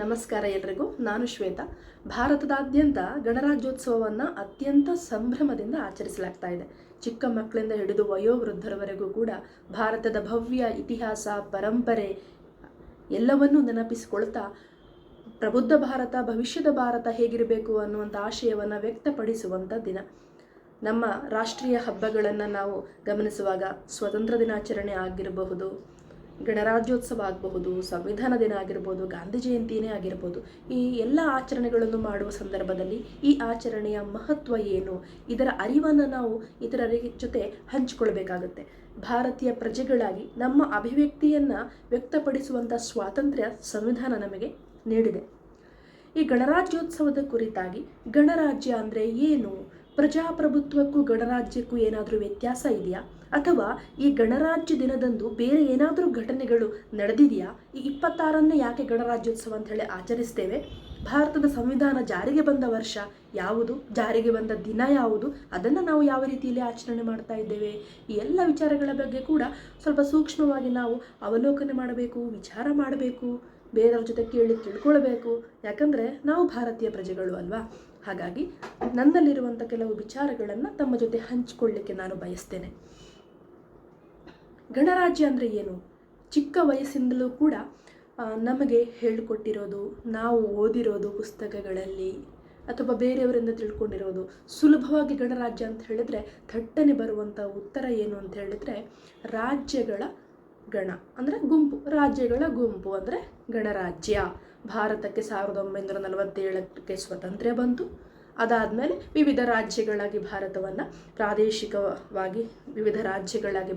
ನಮಸ್ಕಾರ ಎಲ್ರಿಗೂ, ನಾನು ಶ್ವೇತಾ. ಭಾರತದಾದ್ಯಂತ ಗಣರಾಜ್ಯೋತ್ಸವವನ್ನು ಅತ್ಯಂತ ಸಂಭ್ರಮದಿಂದ ಆಚರಿಸಲಾಗ್ತಾ ಇದೆ. ಚಿಕ್ಕ ಮಕ್ಕಳಿಂದ ಹಿಡಿದು ವಯೋವೃದ್ಧರವರೆಗೂ ಕೂಡ ಭಾರತದ ಭವ್ಯ ಇತಿಹಾಸ, ಪರಂಪರೆ ಎಲ್ಲವನ್ನೂ ನೆನಪಿಸಿಕೊಳ್ತಾ ಪ್ರಬುದ್ಧ ಭಾರತ, ಭವಿಷ್ಯದ ಭಾರತ ಹೇಗಿರಬೇಕು ಅನ್ನುವಂಥ ಆಶಯವನ್ನು ವ್ಯಕ್ತಪಡಿಸುವಂಥ ದಿನ. ನಮ್ಮ ರಾಷ್ಟ್ರೀಯ ಹಬ್ಬಗಳನ್ನು ನಾವು ಗಮನಿಸುವಾಗ ಸ್ವತಂತ್ರ ದಿನಾಚರಣೆ ಆಗಿರಬಹುದು ಗಣರಾಜ್ಯೋತ್ಸವ ಆಗಬಹುದು, ಸಂವಿಧಾನ ದಿನ ಆಗಿರ್ಬೋದು, ಗಾಂಧಿ ಜಯಂತಿನೇ ಆಗಿರ್ಬೋದು, ಈ ಎಲ್ಲ ಆಚರಣೆಗಳನ್ನು ಮಾಡುವ ಸಂದರ್ಭದಲ್ಲಿ ಈ ಆಚರಣೆಯ ಮಹತ್ವ ಏನು? ಇದರ ಅರಿವನ್ನು ನಾವು ಇತರರ ಜೊತೆ ಹಂಚಿಕೊಳ್ಬೇಕಾಗುತ್ತೆ. ಭಾರತೀಯ ಪ್ರಜೆಗಳಾಗಿ ನಮ್ಮ ಅಭಿವ್ಯಕ್ತಿಯನ್ನು ವ್ಯಕ್ತಪಡಿಸುವಂಥ ಸ್ವಾತಂತ್ರ್ಯ ಸಂವಿಧಾನ ನಮಗೆ ನೀಡಿದೆ. ಈ ಗಣರಾಜ್ಯೋತ್ಸವದ ಕುರಿತಾಗಿ ಗಣರಾಜ್ಯ ಅಂದರೆ ಏನು? ಪ್ರಜಾಪ್ರಭುತ್ವಕ್ಕೂ ಗಣರಾಜ್ಯಕ್ಕೂ ಏನಾದರೂ ವ್ಯತ್ಯಾಸ ಇದೆಯಾ? ಅಥವಾ ಈ ಗಣರಾಜ್ಯ ದಿನದಂದು ಬೇರೆ ಏನಾದರೂ ಘಟನೆಗಳು ನಡೆದಿದೆಯಾ? ಈ ಇಪ್ಪತ್ತಾರನ್ನೇ ಯಾಕೆ ಗಣರಾಜ್ಯೋತ್ಸವ ಅಂತ ಹೇಳಿ ಆಚರಿಸ್ತೇವೆ? ಭಾರತದ ಸಂವಿಧಾನ ಜಾರಿಗೆ ಬಂದ ವರ್ಷ ಯಾವುದು? ಜಾರಿಗೆ ಬಂದ ದಿನ ಯಾವುದು? ಅದನ್ನು ನಾವು ಯಾವ ರೀತಿಯಲ್ಲಿ ಆಚರಣೆ ಮಾಡ್ತಾ ಇದ್ದೇವೆ? ಈ ಎಲ್ಲ ವಿಚಾರಗಳ ಬಗ್ಗೆ ಕೂಡ ಸ್ವಲ್ಪ ಸೂಕ್ಷ್ಮವಾಗಿ ನಾವು ಅವಲೋಕನೆ ಮಾಡಬೇಕು, ವಿಚಾರ ಮಾಡಬೇಕು, ಬೇರೆಯವ್ರ ಜೊತೆ ಕೇಳಿ ತಿಳ್ಕೊಳ್ಬೇಕು. ಯಾಕಂದರೆ ನಾವು ಭಾರತೀಯ ಪ್ರಜೆಗಳು ಅಲ್ವಾ? ಹಾಗಾಗಿ ನನ್ನಲ್ಲಿರುವಂಥ ಕೆಲವು ವಿಚಾರಗಳನ್ನು ತಮ್ಮ ಜೊತೆ ಹಂಚಿಕೊಳ್ಳಿಕ್ಕೆ ನಾನು ಬಯಸ್ತೇನೆ. ಗಣರಾಜ್ಯ ಅಂದರೆ ಏನು? ಚಿಕ್ಕ ವಯಸ್ಸಿಂದಲೂ ಕೂಡ ನಮಗೆ ಹೇಳಿಕೊಟ್ಟಿರೋದು, ನಾವು ಓದಿರೋದು ಪುಸ್ತಕಗಳಲ್ಲಿ ಅಥವಾ ಬೇರೆಯವರಿಂದ ತಿಳ್ಕೊಂಡಿರೋದು. ಸುಲಭವಾಗಿ ಗಣರಾಜ್ಯ ಅಂತ ಹೇಳಿದ್ರೆ, ಥಟ್ಟನೆ ಬರುವಂಥ ಉತ್ತರ ಏನು ಅಂತ ಹೇಳಿದ್ರೆ, ರಾಜ್ಯಗಳ ಗಣ ಅಂದರೆ ಗುಂಪು, ರಾಜ್ಯಗಳ ಗುಂಪು ಅಂದರೆ ಗಣರಾಜ್ಯ. ಭಾರತಕ್ಕೆ ಸಾವಿರದ ಒಂಬೈನೂರ ನಲವತ್ತೇಳಕ್ಕೆ ಸ್ವಾತಂತ್ರ್ಯ ಬಂತು. ಅದಾದಮೇಲೆ ವಿವಿಧ ರಾಜ್ಯಗಳಾಗಿ ಭಾರತವನ್ನು ಪ್ರಾದೇಶಿಕವಾಗಿ, ವಿವಿಧ ರಾಜ್ಯಗಳಾಗಿ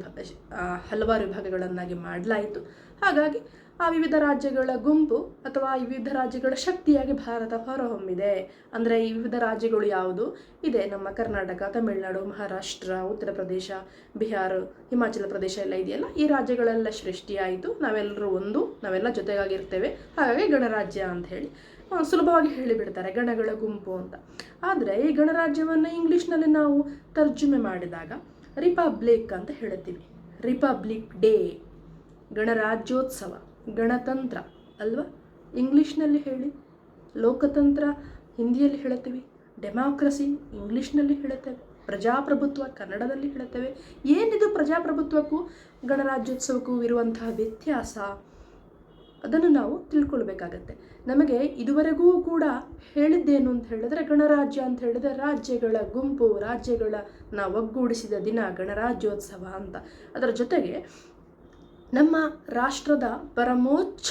ಹಲವಾರು ವಿಭಾಗಗಳನ್ನಾಗಿ ಮಾಡಲಾಯಿತು. ಹಾಗಾಗಿ ಆ ವಿವಿಧ ರಾಜ್ಯಗಳ ಗುಂಪು ಅಥವಾ ಈ ವಿವಿಧ ರಾಜ್ಯಗಳ ಶಕ್ತಿಯಾಗಿ ಭಾರತ ಹೊರಹೊಮ್ಮಿದೆ. ಅಂದರೆ ಈ ವಿವಿಧ ರಾಜ್ಯಗಳು ಯಾವುದು? ಇದೆ ನಮ್ಮ ಕರ್ನಾಟಕ, ತಮಿಳುನಾಡು, ಮಹಾರಾಷ್ಟ್ರ, ಉತ್ತರ ಪ್ರದೇಶ, ಬಿಹಾರ, ಹಿಮಾಚಲ ಪ್ರದೇಶ ಎಲ್ಲ ಇದೆಯಲ್ಲ? ಈ ರಾಜ್ಯಗಳೆಲ್ಲ ಸೃಷ್ಟಿಯಾಯಿತು. ನಾವೆಲ್ಲರೂ ಒಂದು, ನಾವೆಲ್ಲ ಜೊತೆಗಾಗಿರ್ತೇವೆ. ಹಾಗಾಗಿ ಗಣರಾಜ್ಯ ಅಂತ ಹೇಳಿ. ಸುಲಭವಾಗಿ ಹೇಳಿಬಿಡ್ತಾರೆ ಗಣಗಳ ಗುಂಪು ಅಂತ. ಆದರೆ ಈ ಗಣರಾಜ್ಯವನ್ನು ಇಂಗ್ಲೀಷ್ನಲ್ಲಿ ನಾವು ತರ್ಜುಮೆ ಮಾಡಿದಾಗ ರಿಪಬ್ಲಿಕ್ ಅಂತ ಹೇಳ್ತೀವಿ ರಿಪಬ್ಲಿಕ್ ಡೇ, ಗಣರಾಜ್ಯೋತ್ಸವ. ಗಣತಂತ್ರ, ಅಲ್ವಾ? ಇಂಗ್ಲೀಷ್ನಲ್ಲಿ ಹೇಳಿ, ಲೋಕತಂತ್ರ ಹಿಂದಿಯಲ್ಲಿ ಹೇಳುತ್ತೀವಿ, ಡೆಮಾಕ್ರಸಿ ಇಂಗ್ಲೀಷ್ನಲ್ಲಿ ಹೇಳುತ್ತೇವೆ, ಪ್ರಜಾಪ್ರಭುತ್ವ ಕನ್ನಡದಲ್ಲಿ ಹೇಳುತ್ತೇವೆ. ಏನಿದು ಪ್ರಜಾಪ್ರಭುತ್ವಕ್ಕೂ ಗಣರಾಜ್ಯೋತ್ಸವಕ್ಕೂ ಇರುವಂತಹ ವ್ಯತ್ಯಾಸ? ಅದನ್ನು ನಾವು ತಿಳ್ಕೊಳ್ಬೇಕಾಗತ್ತೆ. ನಮಗೆ ಇದುವರೆಗೂ ಕೂಡ ಹೇಳಿದ್ದೇನು ಅಂತ ಹೇಳಿದ್ರೆ, ಗಣರಾಜ್ಯ ಅಂತ ಹೇಳಿದ್ರೆ ರಾಜ್ಯಗಳ ಗುಂಪು, ರಾಜ್ಯಗಳ ನಾವು ಒಗ್ಗೂಡಿಸಿದ ದಿನ ಗಣರಾಜ್ಯೋತ್ಸವ ಅಂತ. ಅದರ ಜೊತೆಗೆ ನಮ್ಮ ರಾಷ್ಟ್ರದ ಪರಮೋಚ್ಚ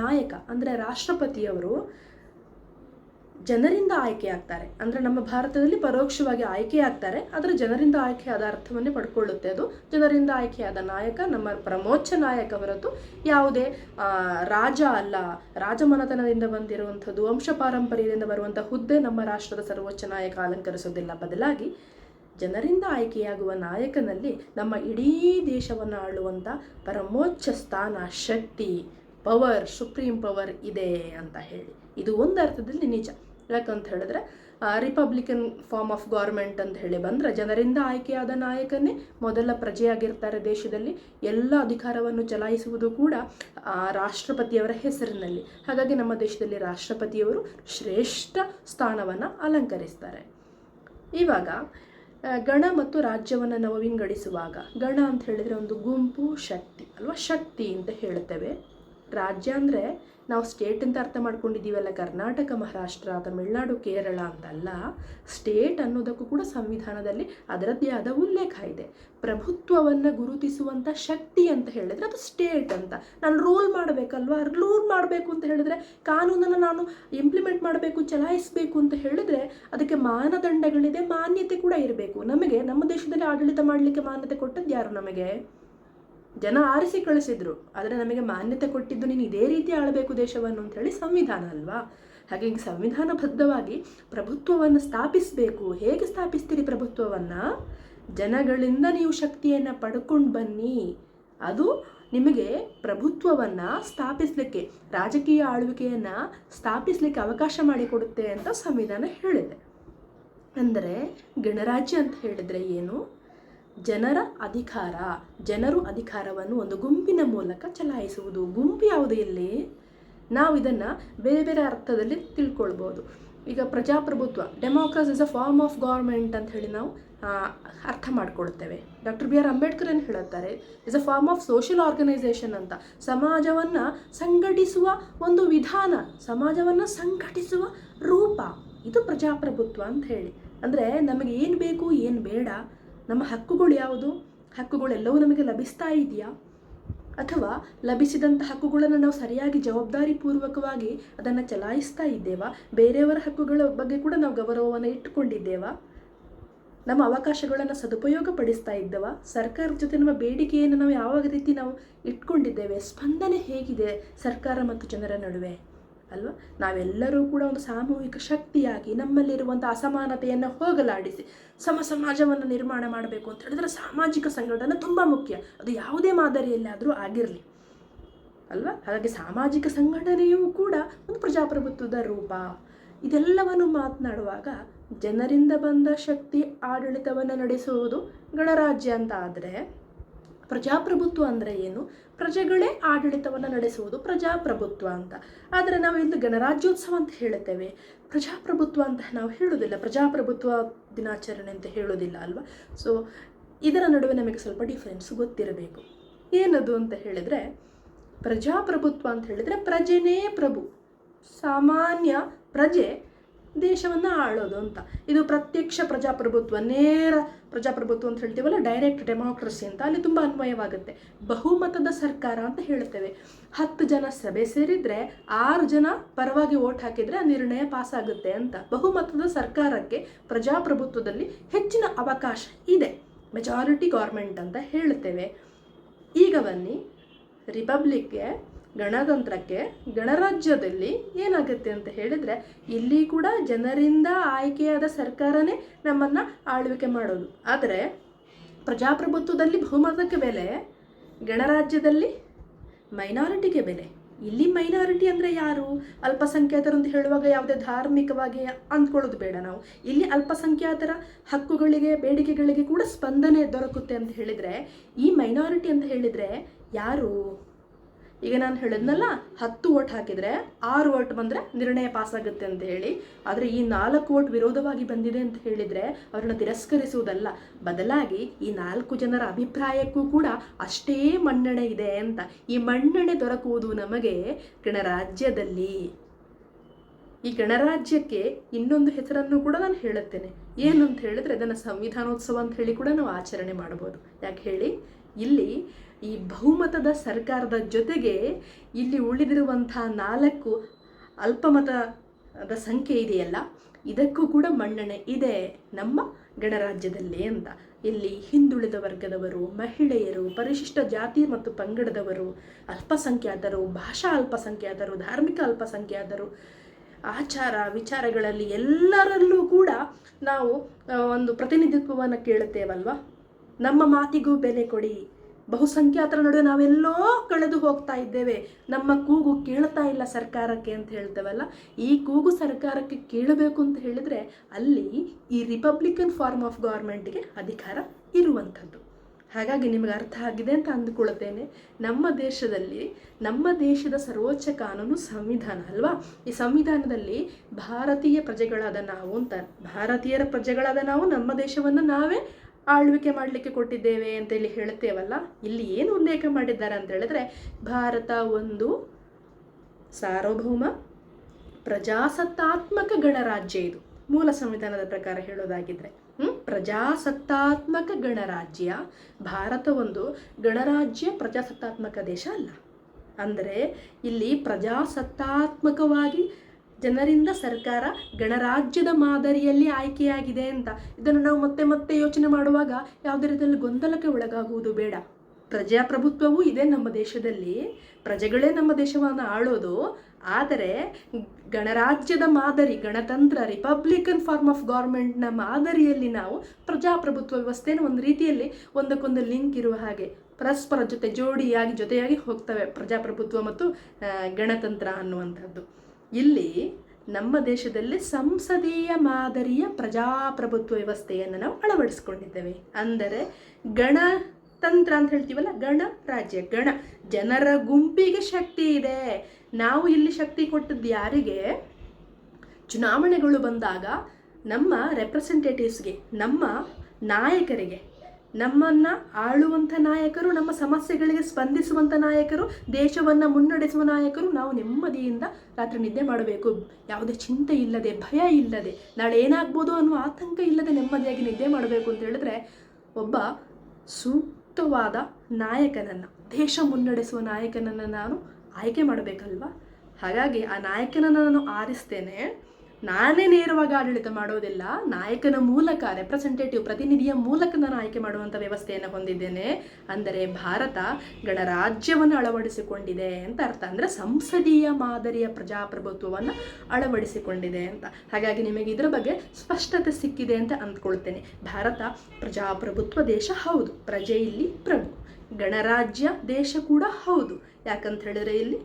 ನಾಯಕ, ಅಂದರೆ ರಾಷ್ಟ್ರಪತಿಯವರು ಜನರಿಂದ ಆಯ್ಕೆಯಾಗ್ತಾರೆ ಅಂದರೆ ನಮ್ಮ ಭಾರತದಲ್ಲಿ ಪರೋಕ್ಷವಾಗಿ ಆಯ್ಕೆಯಾಗ್ತಾರೆ ಆದರೆ ಜನರಿಂದ ಆಯ್ಕೆಯಾದ ಅರ್ಥವನ್ನೇ ಪಡ್ಕೊಳ್ಳುತ್ತೆ ಅದು. ಜನರಿಂದ ಆಯ್ಕೆಯಾದ ನಾಯಕ, ನಮ್ಮ ಪ್ರಮೋಚ್ಚ ನಾಯಕ ಹೊರತು ಯಾವುದೇ ರಾಜ ಅಲ್ಲ. ರಾಜಮನತನದಿಂದ ಬಂದಿರುವಂಥದ್ದು ವಂಶ ಪಾರಂಪರ್ಯದಿಂದ ಬರುವಂಥ ಹುದ್ದೆ ನಮ್ಮ ರಾಷ್ಟ್ರದ ಸರ್ವೋಚ್ಚ ನಾಯಕ ಅಲಂಕರಿಸೋದಿಲ್ಲ. ಬದಲಾಗಿ ಜನರಿಂದ ಆಯ್ಕೆಯಾಗುವ ನಾಯಕನಲ್ಲಿ ನಮ್ಮ ಇಡೀ ದೇಶವನ್ನು ಆಳುವಂಥ ಪರಮೋಚ್ಚ ಸ್ಥಾನ ಶಕ್ತಿ ಪವರ್ ಸುಪ್ರೀಂ ಪವರ್ ಇದೆ ಅಂತ ಹೇಳಿ. ಇದು ಒಂದು ಅರ್ಥದಲ್ಲಿ ನಿಜ. ಯಾಕಂತ ಹೇಳಿದ್ರೆ ರಿಪಬ್ಲಿಕನ್ ಫಾರ್ಮ್ ಆಫ್ ಗೌರ್ಮೆಂಟ್ ಅಂತ ಹೇಳಿ ಬಂದರೆ ಜನರಿಂದ ಆಯ್ಕೆಯಾದ ನಾಯಕನೇ ಮೊದಲ ಪ್ರಜೆಯಾಗಿರ್ತಾರೆ ದೇಶದಲ್ಲಿ. ಎಲ್ಲ ಅಧಿಕಾರವನ್ನು ಚಲಾಯಿಸುವುದು ಕೂಡ ರಾಷ್ಟ್ರಪತಿಯವರ ಹೆಸರಿನಲ್ಲಿ. ಹಾಗಾಗಿ ನಮ್ಮ ದೇಶದಲ್ಲಿ ರಾಷ್ಟ್ರಪತಿಯವರು ಶ್ರೇಷ್ಠ ಸ್ಥಾನವನ್ನು ಅಲಂಕರಿಸ್ತಾರೆ. ಇವಾಗ ಗಣ ಮತ್ತು ರಾಜ್ಯವನ್ನು ನಾವು ವಿಂಗಡಿಸುವಾಗ, ಗಣ ಅಂತ ಹೇಳಿದರೆ ಒಂದು ಗುಂಪು, ಶಕ್ತಿ, ಅಲ್ವಾ? ಶಕ್ತಿ ಅಂತ ಹೇಳ್ತೇವೆ. ರಾಜ್ಯ ಅಂದರೆ ನಾವು ಸ್ಟೇಟ್ ಅಂತ ಅರ್ಥ ಮಾಡ್ಕೊಂಡಿದ್ದೀವಲ್ಲ, ಕರ್ನಾಟಕ, ಮಹಾರಾಷ್ಟ್ರ, ತಮಿಳುನಾಡು, ಕೇರಳ ಅಂತಲ್ಲ ಸ್ಟೇಟ್ ಅನ್ನೋದಕ್ಕೂ ಕೂಡ ಸಂವಿಧಾನದಲ್ಲಿ ಅದರದ್ದೇ ಆದ ಉಲ್ಲೇಖ ಇದೆ. ಪ್ರಭುತ್ವವನ್ನು ಗುರುತಿಸುವಂಥ ಶಕ್ತಿ ಅಂತ ಹೇಳಿದ್ರೆ ಅದು ಸ್ಟೇಟ್ ಅಂತ. ನಾನು ರೂಲ್ ಮಾಡಬೇಕಲ್ವಾ? ರೂಲ್ ಮಾಡಬೇಕು ಅಂತ ಹೇಳಿದ್ರೆ ಕಾನೂನನ್ನು ನಾನು ಇಂಪ್ಲಿಮೆಂಟ್ ಮಾಡಬೇಕು, ಚಲಾಯಿಸಬೇಕು ಅಂತ ಹೇಳಿದ್ರೆ ಅದಕ್ಕೆ ಮಾನದಂಡಗಳಿದೆ, ಮಾನ್ಯತೆ ಕೂಡ ಇರಬೇಕು. ನಮಗೆ, ನಮ್ಮ ದೇಶದಲ್ಲಿ ಆಡಳಿತ ಮಾಡಲಿಕ್ಕೆ ಮಾನ್ಯತೆ ಕೊಟ್ಟದ್ದು ಯಾರು ನಮಗೆ? ಜನ ಆರಿಸಿ ಕಳಿಸಿದ್ರು. ಆದರೆ ನಮಗೆ ಮಾನ್ಯತೆ ಕೊಟ್ಟಿದ್ದು ನೀನು ಇದೇ ರೀತಿ ಆಳಬೇಕು ದೇಶವನ್ನು ಅಂತ ಹೇಳಿ ಸಂವಿಧಾನ ಅಲ್ವಾ? ಹಾಗೆ ಹಿಂಗೆ ಸಂವಿಧಾನಬದ್ಧವಾಗಿ ಪ್ರಭುತ್ವವನ್ನು ಸ್ಥಾಪಿಸಬೇಕು. ಹೇಗೆ ಸ್ಥಾಪಿಸ್ತೀರಿ ಪ್ರಭುತ್ವವನ್ನು? ಜನಗಳಿಂದ ನೀವು ಶಕ್ತಿಯನ್ನು ಪಡ್ಕೊಂಡು ಬನ್ನಿ. ಅದು ನಿಮಗೆ ಪ್ರಭುತ್ವವನ್ನು ಸ್ಥಾಪಿಸಲಿಕ್ಕೆ, ರಾಜಕೀಯ ಆಳ್ವಿಕೆಯನ್ನು ಸ್ಥಾಪಿಸಲಿಕ್ಕೆ ಅವಕಾಶ ಮಾಡಿಕೊಡುತ್ತೆ ಅಂತ ಸಂವಿಧಾನ ಹೇಳಿದೆ. ಅಂದರೆ ಗಣರಾಜ್ಯ ಅಂತ ಹೇಳಿದರೆ ಏನು? ಜನರ ಅಧಿಕಾರ, ಜನರು ಅಧಿಕಾರವನ್ನು ಒಂದು ಗುಂಪಿನ ಮೂಲಕ ಚಲಾಯಿಸುವುದು. ಗುಂಪು ಯಾವುದು ಇಲ್ಲಿ? ನಾವು ಇದನ್ನು ಬೇರೆ ಬೇರೆ ಅರ್ಥದಲ್ಲಿ ತಿಳ್ಕೊಳ್ಬೋದು. ಈಗ ಪ್ರಜಾಪ್ರಭುತ್ವ democracy is a form of government ಅಂತ ಹೇಳಿ ನಾವು ಅರ್ಥ ಮಾಡ್ಕೊಳ್ತೇವೆ. ಡಾಕ್ಟರ್ ಬಿ ಆರ್ ಅಂಬೇಡ್ಕರ್ ಏನು ಹೇಳುತ್ತಾರೆ? Is a form of social organisation ಅಂತ. ಸಮಾಜವನ್ನು ಸಂಘಟಿಸುವ ಒಂದು ವಿಧಾನ, ಸಮಾಜವನ್ನು ಸಂಘಟಿಸುವ ರೂಪ. ಇದು ಪ್ರಜಾಪ್ರಭುತ್ವ ಅಂತ ಹೇಳಿ. ಅಂದರೆ ನಮಗೆ ಏನು ಬೇಕು, ಏನು ಬೇಡ ನಮ್ಮ ಹಕ್ಕುಗಳು ಯಾವುದು? ಹಕ್ಕುಗಳೆಲ್ಲವೂ ನಮಗೆ ಲಭಿಸ್ತಾ ಇದೆಯಾ? ಅಥವಾ ಲಭಿಸಿದಂಥ ಹಕ್ಕುಗಳನ್ನು ನಾವು ಸರಿಯಾಗಿ ಜವಾಬ್ದಾರಿ ಪೂರ್ವಕವಾಗಿ ಅದನ್ನು ಚಲಾಯಿಸ್ತಾ ಇದ್ದೇವಾ? ಬೇರೆಯವರ ಹಕ್ಕುಗಳ ಬಗ್ಗೆ ಕೂಡ ನಾವು ಗೌರವವನ್ನು ಇಟ್ಟುಕೊಂಡಿದ್ದೇವಾ? ನಮ್ಮ ಅವಕಾಶಗಳನ್ನು ಸದುಪಯೋಗ ಪಡಿಸ್ತಾ ಇದ್ದವ? ಸರ್ಕಾರದ ಜೊತೆ ನಮ್ಮ ಬೇಡಿಕೆಯನ್ನು ನಾವು ಯಾವ ರೀತಿ ನಾವು ಇಟ್ಕೊಂಡಿದ್ದೇವೆ? ಸ್ಪಂದನೆ ಹೇಗಿದೆ ಸರ್ಕಾರ ಮತ್ತು ಜನರ ನಡುವೆ? ಅಲ್ವಾ? ನಾವೆಲ್ಲರೂ ಕೂಡ ಒಂದು ಸಾಮೂಹಿಕ ಶಕ್ತಿಯಾಗಿ ನಮ್ಮಲ್ಲಿರುವಂಥ ಅಸಮಾನತೆಯನ್ನು ಹೋಗಲಾಡಿಸಿ ಸಮ ಸಮಾಜವನ್ನು ನಿರ್ಮಾಣ ಮಾಡಬೇಕು ಅಂತ ಹೇಳಿದ್ರೆ ಸಾಮಾಜಿಕ ಸಂಘಟನೆ ತುಂಬ ಮುಖ್ಯ. ಅದು ಯಾವುದೇ ಮಾದರಿಯಲ್ಲಾದರೂ ಆಗಿರಲಿ. ಅಲ್ವಾ? ಹಾಗಾಗಿ ಸಾಮಾಜಿಕ ಸಂಘಟನೆಯೂ ಕೂಡ ಒಂದು ಪ್ರಜಾಪ್ರಭುತ್ವದ ರೂಪ. ಇದೆಲ್ಲವನ್ನು ಮಾತನಾಡುವಾಗ ಜನರಿಂದ ಬಂದ ಶಕ್ತಿ ಆಡಳಿತವನ್ನು ನಡೆಸುವುದು ಗಣರಾಜ್ಯ ಅಂತ ಆದರೆ ಪ್ರಜಾಪ್ರಭುತ್ವ ಅಂದರೆ ಏನು? ಪ್ರಜೆಗಳೇ ಆಡಳಿತವನ್ನು ನಡೆಸುವುದು ಪ್ರಜಾಪ್ರಭುತ್ವ ಅಂತ. ಆದರೆ ನಾವು ಇಂದು ಗಣರಾಜ್ಯೋತ್ಸವ ಅಂತ ಹೇಳುತ್ತೇವೆ. ಪ್ರಜಾಪ್ರಭುತ್ವ ಅಂತ ನಾವು ಹೇಳೋದಿಲ್ಲ ಪ್ರಜಾಪ್ರಭುತ್ವ ದಿನಾಚರಣೆ ಅಂತ ಹೇಳೋದಿಲ್ಲ ಅಲ್ವಾ? ಸೊ ಇದರ ನಡುವೆ ನಮಗೆ ಸ್ವಲ್ಪ ಡಿಫ್ರೆನ್ಸ್ ಗೊತ್ತಿರಬೇಕು. ಏನದು ಅಂತ ಹೇಳಿದರೆ, ಪ್ರಜಾಪ್ರಭುತ್ವ ಅಂತ ಹೇಳಿದರೆ ಪ್ರಜೆನೇ ಪ್ರಭು. ಸಾಮಾನ್ಯ ಪ್ರಜೆ ದೇಶವನ್ನು ಆಳೋದು ಅಂತ. ಇದು ಪ್ರತ್ಯಕ್ಷ ಪ್ರಜಾಪ್ರಭುತ್ವ, ನೇರ ಪ್ರಜಾಪ್ರಭುತ್ವ ಅಂತ ಹೇಳ್ತೀವಲ್ಲ ಡೈರೆಕ್ಟ್ ಡೆಮೋಕ್ರಸಿ ಅಂತ. ಅಲ್ಲಿ ತುಂಬ ಅನ್ವಯವಾಗುತ್ತೆ. ಬಹುಮತದ ಸರ್ಕಾರ ಅಂತ ಹೇಳ್ತೇವೆ. ಹತ್ತು ಜನ ಸಭೆ ಸೇರಿದ್ರೆ ಆರು ಜನ ಪರವಾಗಿ ಓಟ್ ಹಾಕಿದ್ರೆ ಆ ನಿರ್ಣಯ ಪಾಸ್ ಆಗುತ್ತೆ ಅಂತ. ಬಹುಮತದ ಸರ್ಕಾರಕ್ಕೆ ಪ್ರಜಾಪ್ರಭುತ್ವದಲ್ಲಿ ಹೆಚ್ಚಿನ ಅವಕಾಶ ಇದೆ. ಮೆಜಾರಿಟಿ ಗೌರ್ಮೆಂಟ್ ಅಂತ ಹೇಳ್ತೇವೆ. ಈಗ ಬನ್ನಿ. ರಿಪಬ್ಲಿಕ್ಗೆ ಗಣತಂತ್ರಕ್ಕೆ ಗಣರಾಜ್ಯದಲ್ಲಿ ಏನಾಗುತ್ತೆ ಅಂತ ಹೇಳಿದರೆ ಇಲ್ಲಿ ಕೂಡ ಜನರಿಂದ ಆಯ್ಕೆಯಾದ ಸರ್ಕಾರನೇ ನಮ್ಮನ್ನು ಆಳ್ವಿಕೆ ಮಾಡೋದು. ಆದರೆ ಪ್ರಜಾಪ್ರಭುತ್ವದಲ್ಲಿ ಬಹುಮತಕ್ಕೆ ಬೆಲೆ, ಗಣರಾಜ್ಯದಲ್ಲಿ ಮೈನಾರಿಟಿಗೆ ಬೆಲೆ. ಇಲ್ಲಿ ಮೈನಾರಿಟಿ ಅಂದರೆ ಯಾರು? ಅಲ್ಪಸಂಖ್ಯಾತರು ಅಂತ ಹೇಳುವಾಗ ಯಾವುದೇ ಧಾರ್ಮಿಕವಾಗಿ ಅಂದ್ಕೊಳ್ಳೋದು ಬೇಡ ನಾವು. ಇಲ್ಲಿ ಅಲ್ಪಸಂಖ್ಯಾತರ ಹಕ್ಕುಗಳಿಗೆ, ಬೇಡಿಕೆಗಳಿಗೆ ಕೂಡ ಸ್ಪಂದನೆ ದೊರಕುತ್ತೆ ಅಂತ ಹೇಳಿದರೆ ಈ ಮೈನಾರಿಟಿ ಅಂತ ಹೇಳಿದರೆ ಯಾರು? ಈಗ ನಾನು ಹೇಳಿದ್ನಲ್ಲ, ಹತ್ತು ಓಟ್ ಹಾಕಿದರೆ ಆರು ಓಟ್ ಬಂದರೆ ನಿರ್ಣಯ ಪಾಸ್ ಆಗುತ್ತೆ ಅಂತ ಹೇಳಿ. ಆದರೆ ಈ ನಾಲ್ಕು ಓಟ್ ವಿರೋಧವಾಗಿ ಬಂದಿದೆ ಅಂತ ಹೇಳಿದರೆ ಅವರನ್ನು ತಿರಸ್ಕರಿಸುವುದಲ್ಲ. ಬದಲಾಗಿ ಈ ನಾಲ್ಕು ಜನರ ಅಭಿಪ್ರಾಯಕ್ಕೂ ಕೂಡ ಅಷ್ಟೇ ಮನ್ನಣೆ ಇದೆ ಅಂತ. ಈ ಮನ್ನಣೆ ದೊರಕುವುದು ನಮಗೆ ಗಣರಾಜ್ಯದಲ್ಲಿ ಈ ಗಣರಾಜ್ಯಕ್ಕೆ ಇನ್ನೊಂದು ಹೆಸರನ್ನು ಕೂಡ ನಾನು ಹೇಳುತ್ತೇನೆ. ಏನು ಅಂತ ಹೇಳಿದ್ರೆ ಅದನ್ನು ಸಂವಿಧಾನೋತ್ಸವ ಅಂತ ಹೇಳಿ ಕೂಡ ನಾವು ಆಚರಣೆ ಮಾಡ್ಬೋದು. ಯಾಕೆ ಹೇಳಿ? ಇಲ್ಲಿ ಈ ಬಹುಮತದ ಸರ್ಕಾರದ ಜೊತೆಗೆ ಇಲ್ಲಿ ಉಳಿದಿರುವಂಥ ನಾಲ್ಕು ಅಲ್ಪಮತದ ಸಂಖ್ಯೆ ಇದೆಯಲ್ಲ, ಇದಕ್ಕೂ ಕೂಡ ಮನ್ನಣೆ ಇದೆ ನಮ್ಮ ಗಣರಾಜ್ಯದಲ್ಲಿ ಅಂತ. ಇಲ್ಲಿ ಹಿಂದುಳಿದ ವರ್ಗದವರು, ಮಹಿಳೆಯರು, ಪರಿಶಿಷ್ಟ ಜಾತಿ ಮತ್ತು ಪಂಗಡದವರು, ಅಲ್ಪಸಂಖ್ಯಾತರು, ಭಾಷಾ ಅಲ್ಪಸಂಖ್ಯಾತರು, ಧಾರ್ಮಿಕ ಅಲ್ಪಸಂಖ್ಯಾತರು, ಆಚಾರ ವಿಚಾರಗಳಲ್ಲಿ ಎಲ್ಲರಲ್ಲೂ ಕೂಡ ನಾವು ಒಂದು ಪ್ರತಿನಿಧಿತ್ವವನ್ನು ಕೇಳುತ್ತೇವಲ್ವ? ನಮ್ಮ ಮಾತಿಗೂ ಬೆಲೆ ಕೊಡಿ. ಬಹುಸಂಖ್ಯಾತರ ನಡುವೆ ನಾವೆಲ್ಲೋ ಕಳೆದು ಹೋಗ್ತಾ ಇದ್ದೇವೆ. ನಮ್ಮ ಕೂಗು ಕೇಳ್ತಾ ಇಲ್ಲ ಸರ್ಕಾರಕ್ಕೆ ಅಂತ ಹೇಳ್ತೇವಲ್ಲ? ಈ ಕೂಗು ಸರ್ಕಾರಕ್ಕೆ ಕೇಳಬೇಕು ಅಂತ ಹೇಳಿದರೆ ಅಲ್ಲಿ ಈ ರಿಪಬ್ಲಿಕನ್ ಫಾರ್ಮ್ ಆಫ್ ಗೌರ್ಮೆಂಟ್ಗೆ ಅಧಿಕಾರ ಇರುವಂಥದ್ದು. ಹಾಗಾಗಿ ನಿಮಗೆ ಅರ್ಥ ಆಗಿದೆ ಅಂತ ಅಂದುಕೊಳ್ಳುತ್ತೇನೆ. ನಮ್ಮ ದೇಶದಲ್ಲಿ, ನಮ್ಮ ದೇಶದ ಸರ್ವೋಚ್ಚ ಕಾನೂನು ಸಂವಿಧಾನ ಅಲ್ವಾ? ಈ ಸಂವಿಧಾನದಲ್ಲಿ ಭಾರತೀಯ ಪ್ರಜೆಗಳಾದ ನಾವು ಅಂತ, ಭಾರತೀಯರ ಪ್ರಜೆಗಳಾದ ನಾವು, ನಮ್ಮ ದೇಶವನ್ನು ನಾವೇ ಆಳ್ವಿಕೆ ಮಾಡಲಿಕ್ಕೆ ಕೊಟ್ಟಿದ್ದೇವೆ ಅಂತ ಇಲ್ಲಿ ಹೇಳ್ತೇವಲ್ಲ ಇಲ್ಲಿ ಏನು ಉಲ್ಲೇಖ ಮಾಡಿದ್ದಾರೆ ಅಂತ ಹೇಳಿದ್ರೆ, ಭಾರತ ಒಂದು ಸಾರ್ವಭೌಮ, ಪ್ರಜಾಸತ್ತಾತ್ಮಕ ಗಣರಾಜ್ಯ ಇದು. ಮೂಲ ಸಂವಿಧಾನದ ಪ್ರಕಾರ ಹೇಳೋದಾಗಿದ್ರೆ? ಪ್ರಜಾಸತ್ತಾತ್ಮಕ ಗಣರಾಜ್ಯ, ಭಾರತ ಒಂದು ಗಣರಾಜ್ಯ ಪ್ರಜಾಸತ್ತಾತ್ಮಕ ದೇಶ ಅಲ್ಲ. ಅಂದರೆ ಇಲ್ಲಿ ಪ್ರಜಾಸತ್ತಾತ್ಮಕವಾಗಿ ಜನರಿಂದ ಸರ್ಕಾರ ಗಣರಾಜ್ಯದ ಮಾದರಿಯಲ್ಲಿ ಆಯ್ಕೆಯಾಗಿದೆ ಅಂತ. ಇದನ್ನು ನಾವು ಮತ್ತೆ ಮತ್ತೆ ಯೋಚನೆ ಮಾಡುವಾಗ ಯಾವುದೇ ರೀತಿಯಲ್ಲಿ ಗೊಂದಲಕ್ಕೆ ಒಳಗಾಗುವುದು ಬೇಡ. ಪ್ರಜಾಪ್ರಭುತ್ವವೂ ಇದೆ ನಮ್ಮ ದೇಶದಲ್ಲಿ. ಪ್ರಜೆಗಳೇ ನಮ್ಮ ದೇಶವನ್ನು ಆಳೋದು. ಆದರೆ ಗಣರಾಜ್ಯದ ಮಾದರಿ, ಗಣತಂತ್ರ, ರಿಪಬ್ಲಿಕನ್ ಫಾರ್ಮ್ ಆಫ್ ಗೌರ್ಮೆಂಟ್ನ ಮಾದರಿಯಲ್ಲಿ ನಾವು ಪ್ರಜಾಪ್ರಭುತ್ವ ವ್ಯವಸ್ಥೆನ ಒಂದು ರೀತಿಯಲ್ಲಿ ಒಂದಕ್ಕೊಂದು ಲಿಂಕ್ ಇರುವ ಹಾಗೆ ಪರಸ್ಪರ ಜೊತೆ ಜೋಡಿಯಾಗಿ ಜೊತೆಯಾಗಿ ಹೋಗ್ತವೆ ಪ್ರಜಾಪ್ರಭುತ್ವ ಮತ್ತು ಗಣತಂತ್ರ ಅನ್ನುವಂಥದ್ದು. ಇಲ್ಲಿ ನಮ್ಮ ದೇಶದಲ್ಲಿ ಸಂಸದೀಯ ಮಾದರಿಯ ಪ್ರಜಾಪ್ರಭುತ್ವ ವ್ಯವಸ್ಥೆಯನ್ನು ನಾವು ಅಳವಡಿಸ್ಕೊಂಡಿದ್ದೇವೆ. ಅಂದರೆ ಗಣತಂತ್ರ ಅಂತ ಹೇಳ್ತೀವಲ್ಲ, ಗಣ ರಾಜ್ಯ, ಗಣ. ಜನರ ಗುಂಪಿಗೆ ಶಕ್ತಿ ಇದೆ. ನಾವು ಇಲ್ಲಿ ಶಕ್ತಿ ಕೊಟ್ಟದ್ದು ಯಾರಿಗೆ? ಚುನಾವಣೆಗಳು ಬಂದಾಗ ನಮ್ಮ ರೆಪ್ರೆಸೆಂಟೇಟಿವ್ಸ್ಗೆ ನಮ್ಮ ನಾಯಕರಿಗೆ. ನಮ್ಮನ್ನು ಆಳುವಂಥ ನಾಯಕರು, ನಮ್ಮ ಸಮಸ್ಯೆಗಳಿಗೆ ಸ್ಪಂದಿಸುವಂಥ ನಾಯಕರು, ದೇಶವನ್ನು ಮುನ್ನಡೆಸುವ ನಾಯಕರು ನಾವು ನೆಮ್ಮದಿಯಿಂದ ರಾತ್ರಿ ನಿದ್ದೆ ಮಾಡಬೇಕು. ಯಾವುದೇ ಚಿಂತೆ ಇಲ್ಲದೆ, ಭಯ ಇಲ್ಲದೆ ನಾಳೆ ಏನಾಗ್ಬೋದು ಅನ್ನೋ ಆತಂಕ ಇಲ್ಲದೆ ನೆಮ್ಮದಿಯಾಗಿ ನಿದ್ದೆ ಮಾಡಬೇಕು ಅಂತ ಹೇಳಿದ್ರೆ ಒಬ್ಬ ಸೂಕ್ತವಾದ ನಾಯಕನನ್ನು, ದೇಶ ಮುನ್ನಡೆಸುವ ನಾಯಕನನ್ನು ನಾನು ಆಯ್ಕೆ ಮಾಡಬೇಕಲ್ವಾ? ಹಾಗಾಗಿ ಆ ನಾಯಕನನ್ನು ನಾನು ಆರಿಸ್ತೇನೆ. ನಾನೇ ನೇರವಾಗಿ ಆಡಳಿತ ಮಾಡೋದಿಲ್ಲ, ನಾಯಕನ ಮೂಲಕ ರೆಪ್ರೆಸೆಂಟೇಟಿವ್ ಪ್ರತಿನಿಧಿಯ ಮೂಲಕ ನಾನು ಆಯ್ಕೆ ಮಾಡುವಂಥ ವ್ಯವಸ್ಥೆಯನ್ನು ಹೊಂದಿದ್ದೇನೆ. ಅಂದರೆ ಭಾರತ ಗಣರಾಜ್ಯವನ್ನು ಅಳವಡಿಸಿಕೊಂಡಿದೆ ಅಂತ ಅರ್ಥ. ಅಂದರೆ ಸಂಸದೀಯ ಮಾದರಿಯ ಪ್ರಜಾಪ್ರಭುತ್ವವನ್ನು ಅಳವಡಿಸಿಕೊಂಡಿದೆ ಅಂತ. ಹಾಗಾಗಿ ನಿಮಗೆ ಇದರ ಬಗ್ಗೆ ಸ್ಪಷ್ಟತೆ ಸಿಕ್ಕಿದೆ ಅಂತ ಅಂದ್ಕೊಳ್ತೇನೆ. ಭಾರತ ಪ್ರಜಾಪ್ರಭುತ್ವ ದೇಶ ಹೌದು, ಪ್ರಜೆ ಇಲ್ಲಿ ಪ್ರಭು. ಗಣರಾಜ್ಯ ದೇಶ ಕೂಡ ಹೌದು. ಯಾಕಂತ ಹೇಳಿದ್ರೆ ಇಲ್ಲಿ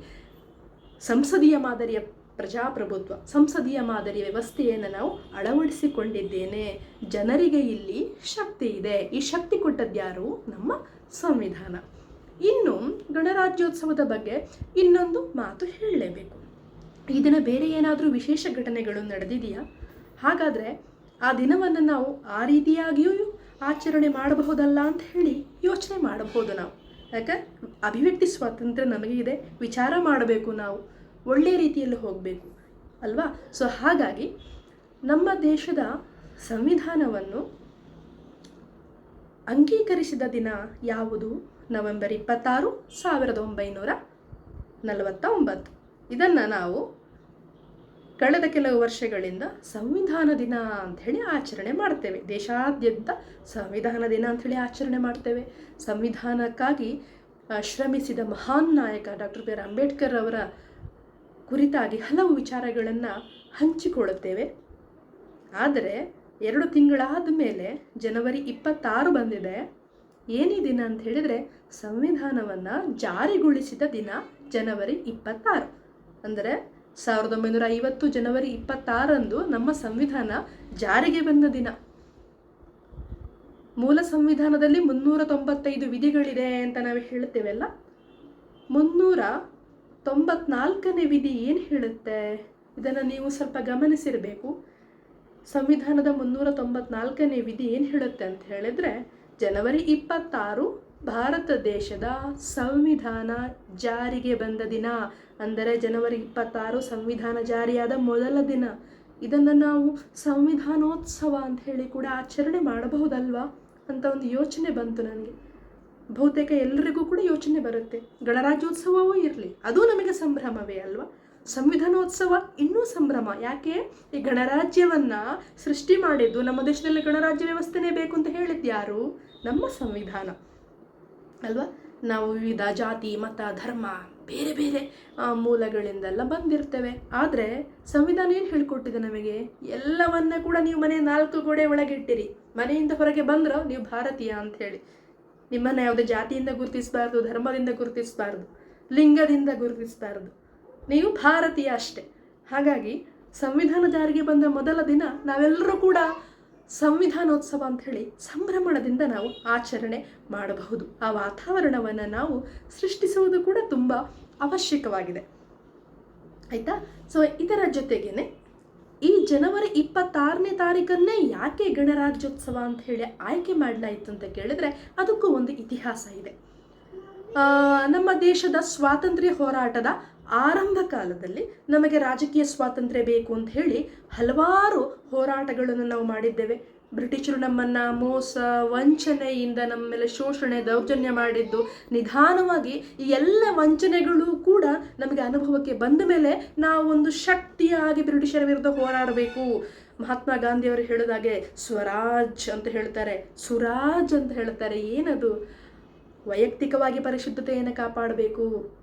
ಸಂಸದೀಯ ಮಾದರಿಯ ಪ್ರಜಾಪ್ರಭುತ್ವ, ಸಂಸದೀಯ ಮಾದರಿ ವ್ಯವಸ್ಥೆಯನ್ನು ನಾವು ಅಳವಡಿಸಿಕೊಂಡಿದ್ದೇನೆ. ಜನರಿಗೆ ಇಲ್ಲಿ ಶಕ್ತಿ ಇದೆ. ಈ ಶಕ್ತಿ ಕೊಟ್ಟದ್ಯಾರು ನಮ್ಮ ಸಂವಿಧಾನ. ಇನ್ನು ಗಣರಾಜ್ಯೋತ್ಸವದ ಬಗ್ಗೆ ಇನ್ನೊಂದು ಮಾತು ಹೇಳಲೇಬೇಕು. ಈ ದಿನ ಬೇರೆ ಏನಾದರೂ ವಿಶೇಷ ಘಟನೆಗಳು ನಡೆದಿದೆಯಾ? ಹಾಗಾದರೆ ಆ ದಿನವನ್ನು ನಾವು ಆ ರೀತಿಯಾಗಿಯೂ ಆಚರಣೆ ಮಾಡಬಹುದಲ್ಲ ಅಂತ ಹೇಳಿ ಯೋಚನೆ ಮಾಡಬಹುದು ನಾವು. ಯಾಕೆ? ಅಭಿವ್ಯಕ್ತಿ ಸ್ವಾತಂತ್ರ್ಯ ನಮಗೆ ಇದೆ ವಿಚಾರ ಮಾಡಬೇಕು ನಾವು. ಒಳ್ಳೆಯ ರೀತಿಯಲ್ಲಿ ಹೋಗಬೇಕು, ಅಲ್ವಾ? ಸೊ ಹಾಗಾಗಿ ನಮ್ಮ ದೇಶದ ಸಂವಿಧಾನವನ್ನು ಅಂಗೀಕರಿಸಿದ ದಿನ ಯಾವುದು? ನವೆಂಬರ್ ಇಪ್ಪತ್ತಾರು, ಸಾವಿರದ ಒಂಬೈನೂರ ನಲವತ್ತ ಒಂಬತ್ತು ಇದನ್ನು ನಾವು ಕಳೆದ ಕೆಲವು ವರ್ಷಗಳಿಂದ ಸಂವಿಧಾನ ದಿನ ಅಂಥೇಳಿ ಆಚರಣೆ ಮಾಡ್ತೇವೆ. ದೇಶಾದ್ಯಂತ ಸಂವಿಧಾನ ದಿನ ಅಂಥೇಳಿ ಆಚರಣೆ ಮಾಡ್ತೇವೆ. ಸಂವಿಧಾನಕ್ಕಾಗಿ ಶ್ರಮಿಸಿದ ಮಹಾನ್ ನಾಯಕ ಡಾಕ್ಟರ್ ಬಿ ಆರ್ ಅಂಬೇಡ್ಕರ್ ಅವರ ಕುರಿತಾಗಿ ಹಲವು ವಿಚಾರಗಳನ್ನು ಹಂಚಿಕೊಳ್ಳುತ್ತೇವೆ. ಆದರೆ, ಎರಡು ತಿಂಗಳಾದ ಮೇಲೆ ಜನವರಿ ಇಪ್ಪತ್ತಾರು ಬಂದಿದೆ. ಏನಿ ದಿನ ಅಂತ ಹೇಳಿದರೆ ಸಂವಿಧಾನವನ್ನು ಜಾರಿಗೊಳಿಸಿದ ದಿನ ಜನವರಿ ಇಪ್ಪತ್ತಾರು. ಅಂದರೆ, ಸಾವಿರದ ಒಂಬೈನೂರ ಐವತ್ತು ಜನವರಿ ಇಪ್ಪತ್ತಾರಂದು ನಮ್ಮ ಸಂವಿಧಾನ ಜಾರಿಗೆ ಬಂದ ದಿನ. ಮೂಲ ಸಂವಿಧಾನದಲ್ಲಿ ಮುನ್ನೂರ ತೊಂಬತ್ತೈದು ವಿಧಿಗಳಿದೆ ಅಂತ ನಾವು ಹೇಳ್ತೇವಲ್ಲ. ಮುನ್ನೂರ ತೊಂಬತ್ನಾಲ್ಕನೇ ವಿಧಿ ಏನು ಹೇಳುತ್ತೆ? ಇದನ್ನು ನೀವು ಸ್ವಲ್ಪ ಗಮನಿಸಿರಬೇಕು. ಸಂವಿಧಾನದ ಮುನ್ನೂರ ತೊಂಬತ್ನಾಲ್ಕನೇ ವಿಧಿ ಏನು ಹೇಳುತ್ತೆ ಅಂತ ಹೇಳಿದ್ರೆ, ಜನವರಿ ಇಪ್ಪತ್ತಾರು ಭಾರತ ದೇಶದ ಸಂವಿಧಾನ ಜಾರಿಗೆ ಬಂದ ದಿನ. ಅಂದರೆ ಜನವರಿ ಇಪ್ಪತ್ತಾರು ಸಂವಿಧಾನ ಜಾರಿಯಾದ ಮೊದಲ ದಿನ. ಇದನ್ನು ನಾವು ಸಂವಿಧಾನೋತ್ಸವ ಅಂತ ಹೇಳಿ ಕೂಡ ಆಚರಣೆ ಮಾಡಬಹುದಲ್ವಾ ಅಂತ ಒಂದು ಯೋಚನೆ ಬಂತು ನನಗೆ. ಬಹುತೇಕ ಎಲ್ಲರಿಗೂ ಕೂಡ ಯೋಚನೆ ಬರುತ್ತೆ. ಗಣರಾಜ್ಯೋತ್ಸವವೂ ಇರಲಿ, ಅದು ನಮಗೆ ಸಂಭ್ರಮವೇ ಅಲ್ವಾ? ಸಂವಿಧಾನೋತ್ಸವ ಇನ್ನೂ ಸಂಭ್ರಮ. ಯಾಕೆ? ಈ ಗಣರಾಜ್ಯವನ್ನ ಸೃಷ್ಟಿ ಮಾಡಿದ್ದು ನಮ್ಮ ದೇಶದಲ್ಲಿ ಗಣರಾಜ್ಯ ವ್ಯವಸ್ಥೆನೇ ಬೇಕು ಅಂತ ಹೇಳಿದ್ಯಾರು ನಮ್ಮ ಸಂವಿಧಾನ. ಅಲ್ವಾ? ನಾವು ವಿವಿಧ ಜಾತಿ, ಮತ, ಧರ್ಮ ಬೇರೆ ಬೇರೆ ಮೂಲಗಳಿಂದೆಲ್ಲ ಬಂದಿರ್ತೇವೆ. ಆದರೆ ಸಂವಿಧಾನ ಏನು ಹೇಳ್ಕೊಟ್ಟಿದೆ ನಮಗೆ? ಎಲ್ಲವನ್ನ ಕೂಡ ನೀವು ಮನೆ ನಾಲ್ಕು ಗೋಡೆ ಒಳಗಿಟ್ಟಿರಿ ಮನೆಯಿಂದ ಹೊರಗೆ ಬಂದ್ರೆ ನೀವು ಭಾರತೀಯ ಅಂತ ಹೇಳಿ. ನಿಮ್ಮನ್ನು ಯಾವುದೇ ಜಾತಿಯಿಂದ ಗುರುತಿಸಬಾರ್ದು, ಧರ್ಮದಿಂದ ಗುರುತಿಸಬಾರ್ದು, ಲಿಂಗದಿಂದ ಗುರುತಿಸಬಾರ್ದು. ನೀವು ಭಾರತೀಯ ಅಷ್ಟೇ. ಹಾಗಾಗಿ ಸಂವಿಧಾನ ಜಾರಿಗೆ ಬಂದ ಮೊದಲ ದಿನ ನಾವೆಲ್ಲರೂ ಕೂಡ ಸಂವಿಧಾನೋತ್ಸವ ಅಂತ ಹೇಳಿ ಸಂಭ್ರಮಣದಿಂದ ನಾವು ಆಚರಣೆ ಮಾಡಬಹುದು. ಆ ವಾತಾವರಣವನ್ನು ನಾವು ಸೃಷ್ಟಿಸುವುದು ಕೂಡ ತುಂಬ ಅವಶ್ಯಕವಾಗಿದೆ. ಆಯಿತಾ? ಸೊ ಇದರ ಜೊತೆಗೇನೆ ಈ ಜನವರಿ ಇಪ್ಪತ್ತಾರನೇ ತಾರೀಕನ್ನೇ ಯಾಕೆ ಗಣರಾಜ್ಯೋತ್ಸವ ಅಂತ ಹೇಳಿ ಆಯ್ಕೆ ಮಾಡಲಾಯಿತು ಅಂತ ಕೇಳಿದ್ರೆ ಅದಕ್ಕೂ ಒಂದು ಇತಿಹಾಸ ಇದೆ. ನಮ್ಮ ದೇಶದ ಸ್ವಾತಂತ್ರ್ಯ ಹೋರಾಟದ ಆರಂಭ ಕಾಲದಲ್ಲಿ ನಮಗೆ ರಾಜಕೀಯ ಸ್ವಾತಂತ್ರ್ಯ ಬೇಕು ಅಂತ ಹೇಳಿ ಹಲವಾರು ಹೋರಾಟಗಳನ್ನು ನಾವು ಮಾಡಿದ್ದೇವೆ. ಬ್ರಿಟಿಷರು ನಮ್ಮನ್ನು ಮೋಸ, ವಂಚನೆಯಿಂದ ನಮ್ಮ ಮೇಲೆ ಶೋಷಣೆ, ದೌರ್ಜನ್ಯ ಮಾಡಿದ್ದು. ನಿಧಾನವಾಗಿ ಈ ಎಲ್ಲ ವಂಚನೆಗಳು ಕೂಡ ನಮಗೆ ಅನುಭವಕ್ಕೆ ಬಂದ ಮೇಲೆ ನಾವೊಂದು ಶಕ್ತಿಯಾಗಿ ಬ್ರಿಟಿಷರ ವಿರುದ್ಧ ಹೋರಾಡಬೇಕು. ಮಹಾತ್ಮ ಗಾಂಧಿಯವರು ಹೇಳಿದಾಗೆ ಸ್ವರಾಜ್ ಅಂತ ಹೇಳ್ತಾರೆ. ಸುರಾಜ್ ಅಂತ ಹೇಳ್ತಾರೆ. ಏನದು? ವೈಯಕ್ತಿಕವಾಗಿ ಪರಿಶುದ್ಧತೆಯನ್ನು ಕಾಪಾಡಬೇಕು.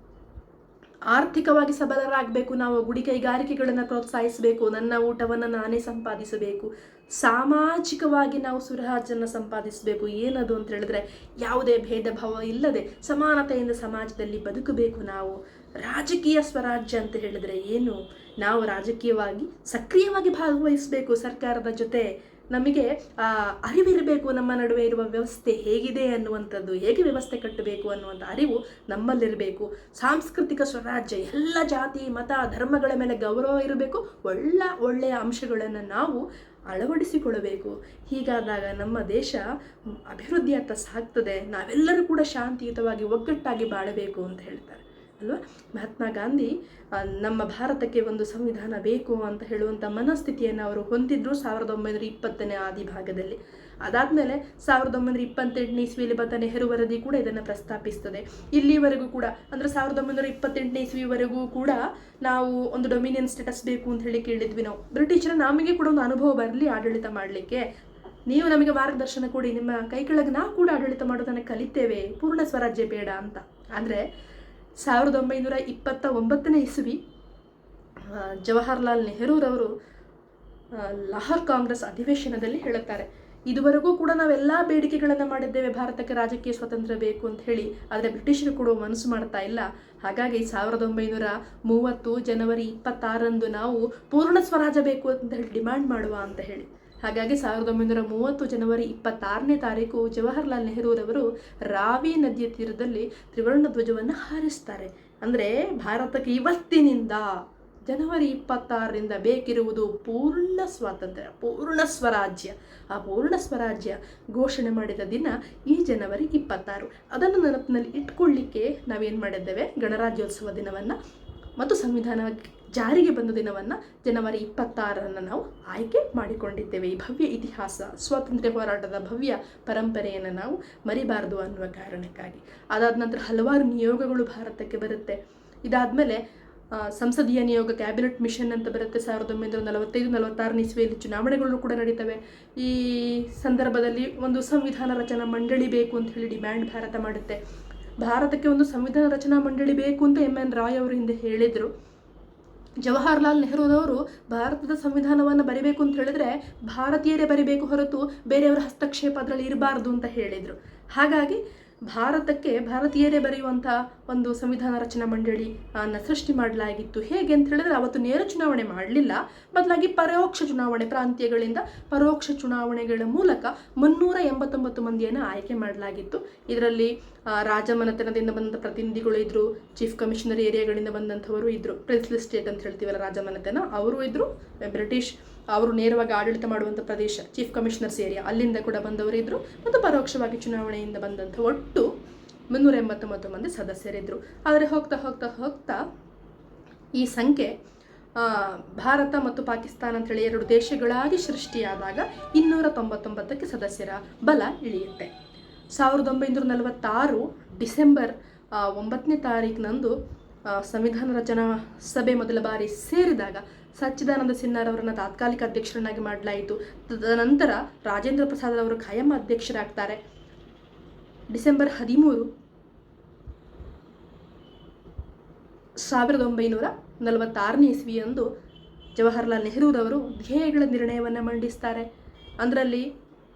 ಆರ್ಥಿಕವಾಗಿ ಸಬಲರಾಗಬೇಕು. ನಾವು ಗುಡಿ ಕೈಗಾರಿಕೆಗಳನ್ನು ಪ್ರೋತ್ಸಾಹಿಸಬೇಕು. ನನ್ನ ಊಟವನ್ನು ನಾನೇ ಸಂಪಾದಿಸಬೇಕು. ಸಾಮಾಜಿಕವಾಗಿ ನಾವು ಸುರಾಜನ್ನು ಸಂಪಾದಿಸಬೇಕು, ಏನದು ಅಂತ ಹೇಳಿದ್ರೆ ಯಾವುದೇ ಭೇದ ಭಾವ ಇಲ್ಲದೆ ಸಮಾನತೆಯಿಂದ ಸಮಾಜದಲ್ಲಿ ಬದುಕಬೇಕು ನಾವು. ರಾಜಕೀಯ ಸ್ವರಾಜ್ಯ ಅಂತ ಹೇಳಿದ್ರೆ ಏನು? ನಾವು ರಾಜಕೀಯವಾಗಿ ಸಕ್ರಿಯವಾಗಿ ಭಾಗವಹಿಸಬೇಕು ಸರ್ಕಾರದ ಜೊತೆ. ನಮಗೆ ಅರಿವಿರಬೇಕು, ನಮ್ಮ ನಡುವೆ ಇರುವ ವ್ಯವಸ್ಥೆ ಹೇಗಿದೆ ಅನ್ನುವಂಥದ್ದು, ಹೇಗೆ ವ್ಯವಸ್ಥೆ ಕಟ್ಟಬೇಕು ಅನ್ನುವಂಥ ಅರಿವು ನಮ್ಮಲ್ಲಿರಬೇಕು. ಸಾಂಸ್ಕೃತಿಕ ಸ್ವರಾಜ್ಯ, ಎಲ್ಲ ಜಾತಿ, ಮತ, ಧರ್ಮಗಳ ಮೇಲೆ ಗೌರವ ಇರಬೇಕು. ಒಳ್ಳೆ, ಒಳ್ಳೆಯ ಅಂಶಗಳನ್ನು ನಾವು ಅಳವಡಿಸಿಕೊಳ್ಳಬೇಕು. ಹೀಗಾದಾಗ ನಮ್ಮ ದೇಶ ಅಭಿವೃದ್ಧಿಯತ್ತ ಸಾಗ್ತದೆ. ನಾವೆಲ್ಲರೂ ಕೂಡ ಶಾಂತಿಯುತವಾಗಿ ಒಗ್ಗಟ್ಟಾಗಿ ಬಾಳಬೇಕು ಅಂತ ಹೇಳ್ತಾರೆ, ಅಲ್ವಾ? ಮಹಾತ್ಮ ಗಾಂಧಿ ನಮ್ಮ ಭಾರತಕ್ಕೆ ಒಂದು ಸಂವಿಧಾನ ಬೇಕು ಅಂತ ಹೇಳುವಂಥ ಮನಸ್ಥಿತಿಯನ್ನು ಅವರು ಹೊಂದಿದ್ರು ಸಾವಿರದ ಒಂಬೈನೂರ ಇಪ್ಪತ್ತನೇ ಆದಿ ಭಾಗದಲ್ಲಿ ಅದಾದಮೇಲೆ ಸಾವಿರದ ಒಂಬೈನೂರ ಇಪ್ಪತ್ತೆಂಟನೇ ಇಸ್ವಿಯಲ್ಲಿ ಬಂದ ನೆಹರು ವರದಿ ಕೂಡ ಇದನ್ನು ಪ್ರಸ್ತಾಪಿಸ್ತದೆ. ಇಲ್ಲಿವರೆಗೂ ಕೂಡ, ಅಂದರೆ ಸಾವಿರದ ಒಂಬೈನೂರ ಇಪ್ಪತ್ತೆಂಟನೇ ಇಸ್ವಿವರೆಗೂ ಕೂಡ ನಾವು ಒಂದು ಡೊಮಿನಿಯನ್ ಸ್ಟೇಟಸ್ ಬೇಕು ಅಂತ ಹೇಳಿ ಕೇಳಿದ್ವಿ ನಾವು. ಬ್ರಿಟಿಷರ ನಮಗೆ ಕೂಡ ಒಂದು ಅನುಭವ ಬರಲಿ ಆಡಳಿತ ಮಾಡಲಿಕ್ಕೆ. ನೀವು ನಮಗೆ ಮಾರ್ಗದರ್ಶನ ಕೊಡಿ, ನಿಮ್ಮ ಕೈ ಕೆಳಗೆ ನಾವು ಕೂಡ ಆಡಳಿತ ಮಾಡೋದನ್ನು ಕಲಿತೇವೆ. ಪೂರ್ಣ ಸ್ವರಾಜ್ಯ ಬೇಡ ಅಂತ. ಅಂದರೆ ಸಾವಿರದ ಒಂಬೈನೂರ ಇಪ್ಪತ್ತ ಒಂಬತ್ತನೇ ಇಸವಿ ಜವಾಹರ್ಲಾಲ್ ನೆಹರೂರವರು ಲಾಹೋರ್ ಕಾಂಗ್ರೆಸ್ ಅಧಿವೇಶನದಲ್ಲಿ ಹೇಳುತ್ತಾರೆ. ಇದುವರೆಗೂ ಕೂಡ ನಾವೆಲ್ಲ ಬೇಡಿಕೆಗಳನ್ನು ಮಾಡಿದ್ದೇವೆ. ಭಾರತಕ್ಕೆ ರಾಜಕೀಯ ಸ್ವಾತಂತ್ರ್ಯ ಬೇಕು ಅಂತ ಹೇಳಿ. ಆದರೆ ಬ್ರಿಟಿಷರು ಕೂಡ ಮನಸ್ಸು ಮಾಡ್ತಾ ಇಲ್ಲ. ಹಾಗಾಗಿ ಸಾವಿರದ ಒಂಬೈನೂರ ಮೂವತ್ತು ಜನವರಿ ಇಪ್ಪತ್ತಾರಂದು ನಾವು ಪೂರ್ಣ ಸ್ವರಾಜ ಬೇಕು ಅಂತ ಹೇಳಿ ಡಿಮ್ಯಾಂಡ್ ಮಾಡುವ ಅಂತ ಹೇಳಿ. ಹಾಗಾಗಿ ಸಾವಿರದ ಒಂಬೈನೂರ ಮೂವತ್ತು ಜನವರಿ ಇಪ್ಪತ್ತಾರನೇ ತಾರೀಕು ಜವಾಹರ್ಲಾಲ್ ನೆಹರೂರವರು ರಾವಿ ನದಿಯ ತೀರದಲ್ಲಿ ತ್ರಿವರ್ಣ ಧ್ವಜವನ್ನು ಹಾರಿಸ್ತಾರೆ. ಅಂದರೆ ಭಾರತಕ್ಕೆ ಇವತ್ತಿನಿಂದ ಜನವರಿ ಇಪ್ಪತ್ತಾರರಿಂದ ಬೇಕಿರುವುದು ಪೂರ್ಣ ಸ್ವಾತಂತ್ರ್ಯ, ಪೂರ್ಣ ಸ್ವರಾಜ್ಯ. ಆ ಪೂರ್ಣ ಸ್ವರಾಜ್ಯ ಘೋಷಣೆ ಮಾಡಿದ ದಿನ ಈ ಜನವರಿ ಇಪ್ಪತ್ತಾರು. ಅದನ್ನು ನೆನಪಿನಲ್ಲಿ ಇಟ್ಕೊಳ್ಳಿಕ್ಕೆ ನಾವೇನು ಮಾಡಿದ್ದೇವೆ? ಗಣರಾಜ್ಯೋತ್ಸವ ದಿನವನ್ನು ಮತ್ತು ಸಂವಿಧಾನ ಜಾರಿಗೆ ಬಂದ ದಿನವನ್ನು ಜನವರಿ ಇಪ್ಪತ್ತಾರನ್ನು ನಾವು ಆಯ್ಕೆ ಮಾಡಿಕೊಂಡಿದ್ದೇವೆ. ಈ ಭವ್ಯ ಇತಿಹಾಸ, ಸ್ವಾತಂತ್ರ್ಯ ಹೋರಾಟದ ಭವ್ಯ ಪರಂಪರೆಯನ್ನು ನಾವು ಮರಿಬಾರದು ಅನ್ನುವ ಕಾರಣಕ್ಕಾಗಿ. ಅದಾದ ನಂತರ ಹಲವಾರು ನಿಯೋಗಗಳು ಭಾರತಕ್ಕೆ ಬರುತ್ತೆ. ಇದಾದಮೇಲೆ ಸಂಸದೀಯ ನಿಯೋಗ ಕ್ಯಾಬಿನೆಟ್ ಮಿಷನ್ ಅಂತ ಬರುತ್ತೆ ಸಾವಿರದ ಒಂಬೈನೂರ ನಲವತ್ತೈದು, ನಲವತ್ತಾರನೇ ಇಸ್ವಿಯಲ್ಲಿ ಚುನಾವಣೆಗಳು ಕೂಡ ನಡೀತವೆ. ಈ ಸಂದರ್ಭದಲ್ಲಿ ಒಂದು ಸಂವಿಧಾನ ರಚನಾ ಮಂಡಳಿ ಬೇಕು ಅಂತ ಹೇಳಿ ಡಿಮ್ಯಾಂಡ್ ಭಾರತ ಮಾಡುತ್ತೆ. ಭಾರತಕ್ಕೆ ಒಂದು ಸಂವಿಧಾನ ರಚನಾ ಮಂಡಳಿ ಬೇಕು ಅಂತ ಎಂ ಎನ್ ರಾಯ್ ಅವರು ಹಿಂದೆ ಹೇಳಿದರು. ಜವಾಹರ್ಲಾಲ್ ನೆಹರೂರವರು ಭಾರತದ ಸಂವಿಧಾನವನ್ನು ಬರಿಬೇಕು ಅಂತ ಹೇಳಿದ್ರೆ ಭಾರತೀಯರೇ ಬರಿಬೇಕು ಹೊರತು ಬೇರೆಯವರ ಹಸ್ತಕ್ಷೇಪ ಅದರಲ್ಲಿ ಇರಬಾರ್ದು ಅಂತ ಹೇಳಿದರು. ಹಾಗಾಗಿ ಭಾರತಕ್ಕೆ ಭಾರತೀಯರೇ ಬರೆಯುವಂಥ ಒಂದು ಸಂವಿಧಾನ ರಚನಾ ಮಂಡಳಿ ಅನ್ನು ಸೃಷ್ಟಿ ಮಾಡಲಾಗಿತ್ತು. ಹೇಗೆ ಅಂತ ಹೇಳಿದ್ರೆ ಅವತ್ತು ನೇರ ಚುನಾವಣೆ ಮಾಡಲಿಲ್ಲ. ಬದಲಾಗಿ ಪರೋಕ್ಷ ಚುನಾವಣೆ ಪ್ರಾಂತ್ಯಗಳಿಂದ ಪರೋಕ್ಷ ಚುನಾವಣೆಗಳ ಮೂಲಕ ಮುನ್ನೂರ ಎಂಬತ್ತೊಂಬತ್ತು ಮಂದಿಯನ್ನು ಆಯ್ಕೆ ಮಾಡಲಾಗಿತ್ತು. ಇದರಲ್ಲಿ ರಾಜಮನೆತನದಿಂದ ಬಂದ ಪ್ರತಿನಿಧಿಗಳು ಇದ್ರು ಚೀಫ್ ಕಮಿಷನರ್ ಏರಿಯಾಗಳಿಂದ ಬಂದಂಥವರು ಇದ್ರು. ಪ್ರಿನ್ಸ್ಲಿ ಸ್ಟೇಟ್ ಅಂತ ಹೇಳ್ತೀವಲ್ಲ ರಾಜಮನೆತನ, ಅವರು ಇದ್ರು. ಬ್ರಿಟಿಷ್ ಅವರು ನೇರವಾಗಿ ಆಡಳಿತ ಮಾಡುವಂಥ ಪ್ರದೇಶ ಚೀಫ್ ಕಮಿಷನರ್ಸ್ ಏರಿಯಾ ಅಲ್ಲಿಂದ ಕೂಡ ಬಂದವರಿದ್ದರು ಮತ್ತು ಪರೋಕ್ಷವಾಗಿ ಚುನಾವಣೆಯಿಂದ ಬಂದಂಥ ಒಟ್ಟು ಮುನ್ನೂರ ಎಂಬತ್ತೊಂಬತ್ತು ಮಂದಿ ಸದಸ್ಯರಿದ್ದರು ಆದರೆ ಹೋಗ್ತಾ ಹೋಗ್ತಾ ಹೋಗ್ತಾ ಈ ಸಂಖ್ಯೆ ಭಾರತ ಮತ್ತು ಪಾಕಿಸ್ತಾನ ಅಂತೇಳಿ ಎರಡು ದೇಶಗಳಾಗಿ ಸೃಷ್ಟಿಯಾದಾಗ ಇನ್ನೂರ ತೊಂಬತ್ತೊಂಬತ್ತಕ್ಕೆ ಸದಸ್ಯರ ಬಲ ಇಳಿಯುತ್ತೆ. ಸಾವಿರದ ಒಂಬೈನೂರ ನಲವತ್ತಾರು ಡಿಸೆಂಬರ್ ಒಂಬತ್ತನೇ ತಾರೀಕಿನಂದು ಸಂವಿಧಾನ ರಚನಾ ಸಭೆ ಮೊದಲ ಬಾರಿ ಸೇರಿದಾಗ ಸಚ್ಚಿದಾನಂದ ಸಿನ್ಹಾರ್ ಅವರನ್ನು ತಾತ್ಕಾಲಿಕ ಅಧ್ಯಕ್ಷರನ್ನಾಗಿ ಮಾಡಲಾಯಿತು. ತದನಂತರ ರಾಜೇಂದ್ರ ಪ್ರಸಾದ್ ಅವರು ಖಾಯಂ ಅಧ್ಯಕ್ಷರಾಗ್ತಾರೆ. ಡಿಸೆಂಬರ್ ಹದಿಮೂರು ಸಾವಿರದ ಒಂಬೈನೂರ ನಲವತ್ತಾರನೇ ಇಸ್ವಿಯಂದು ಜವಾಹರ್ಲಾಲ್ ನೆಹರೂರವರು ಧ್ಯೇಯಗಳ ನಿರ್ಣಯವನ್ನು ಮಂಡಿಸ್ತಾರೆ. ಅದರಲ್ಲಿ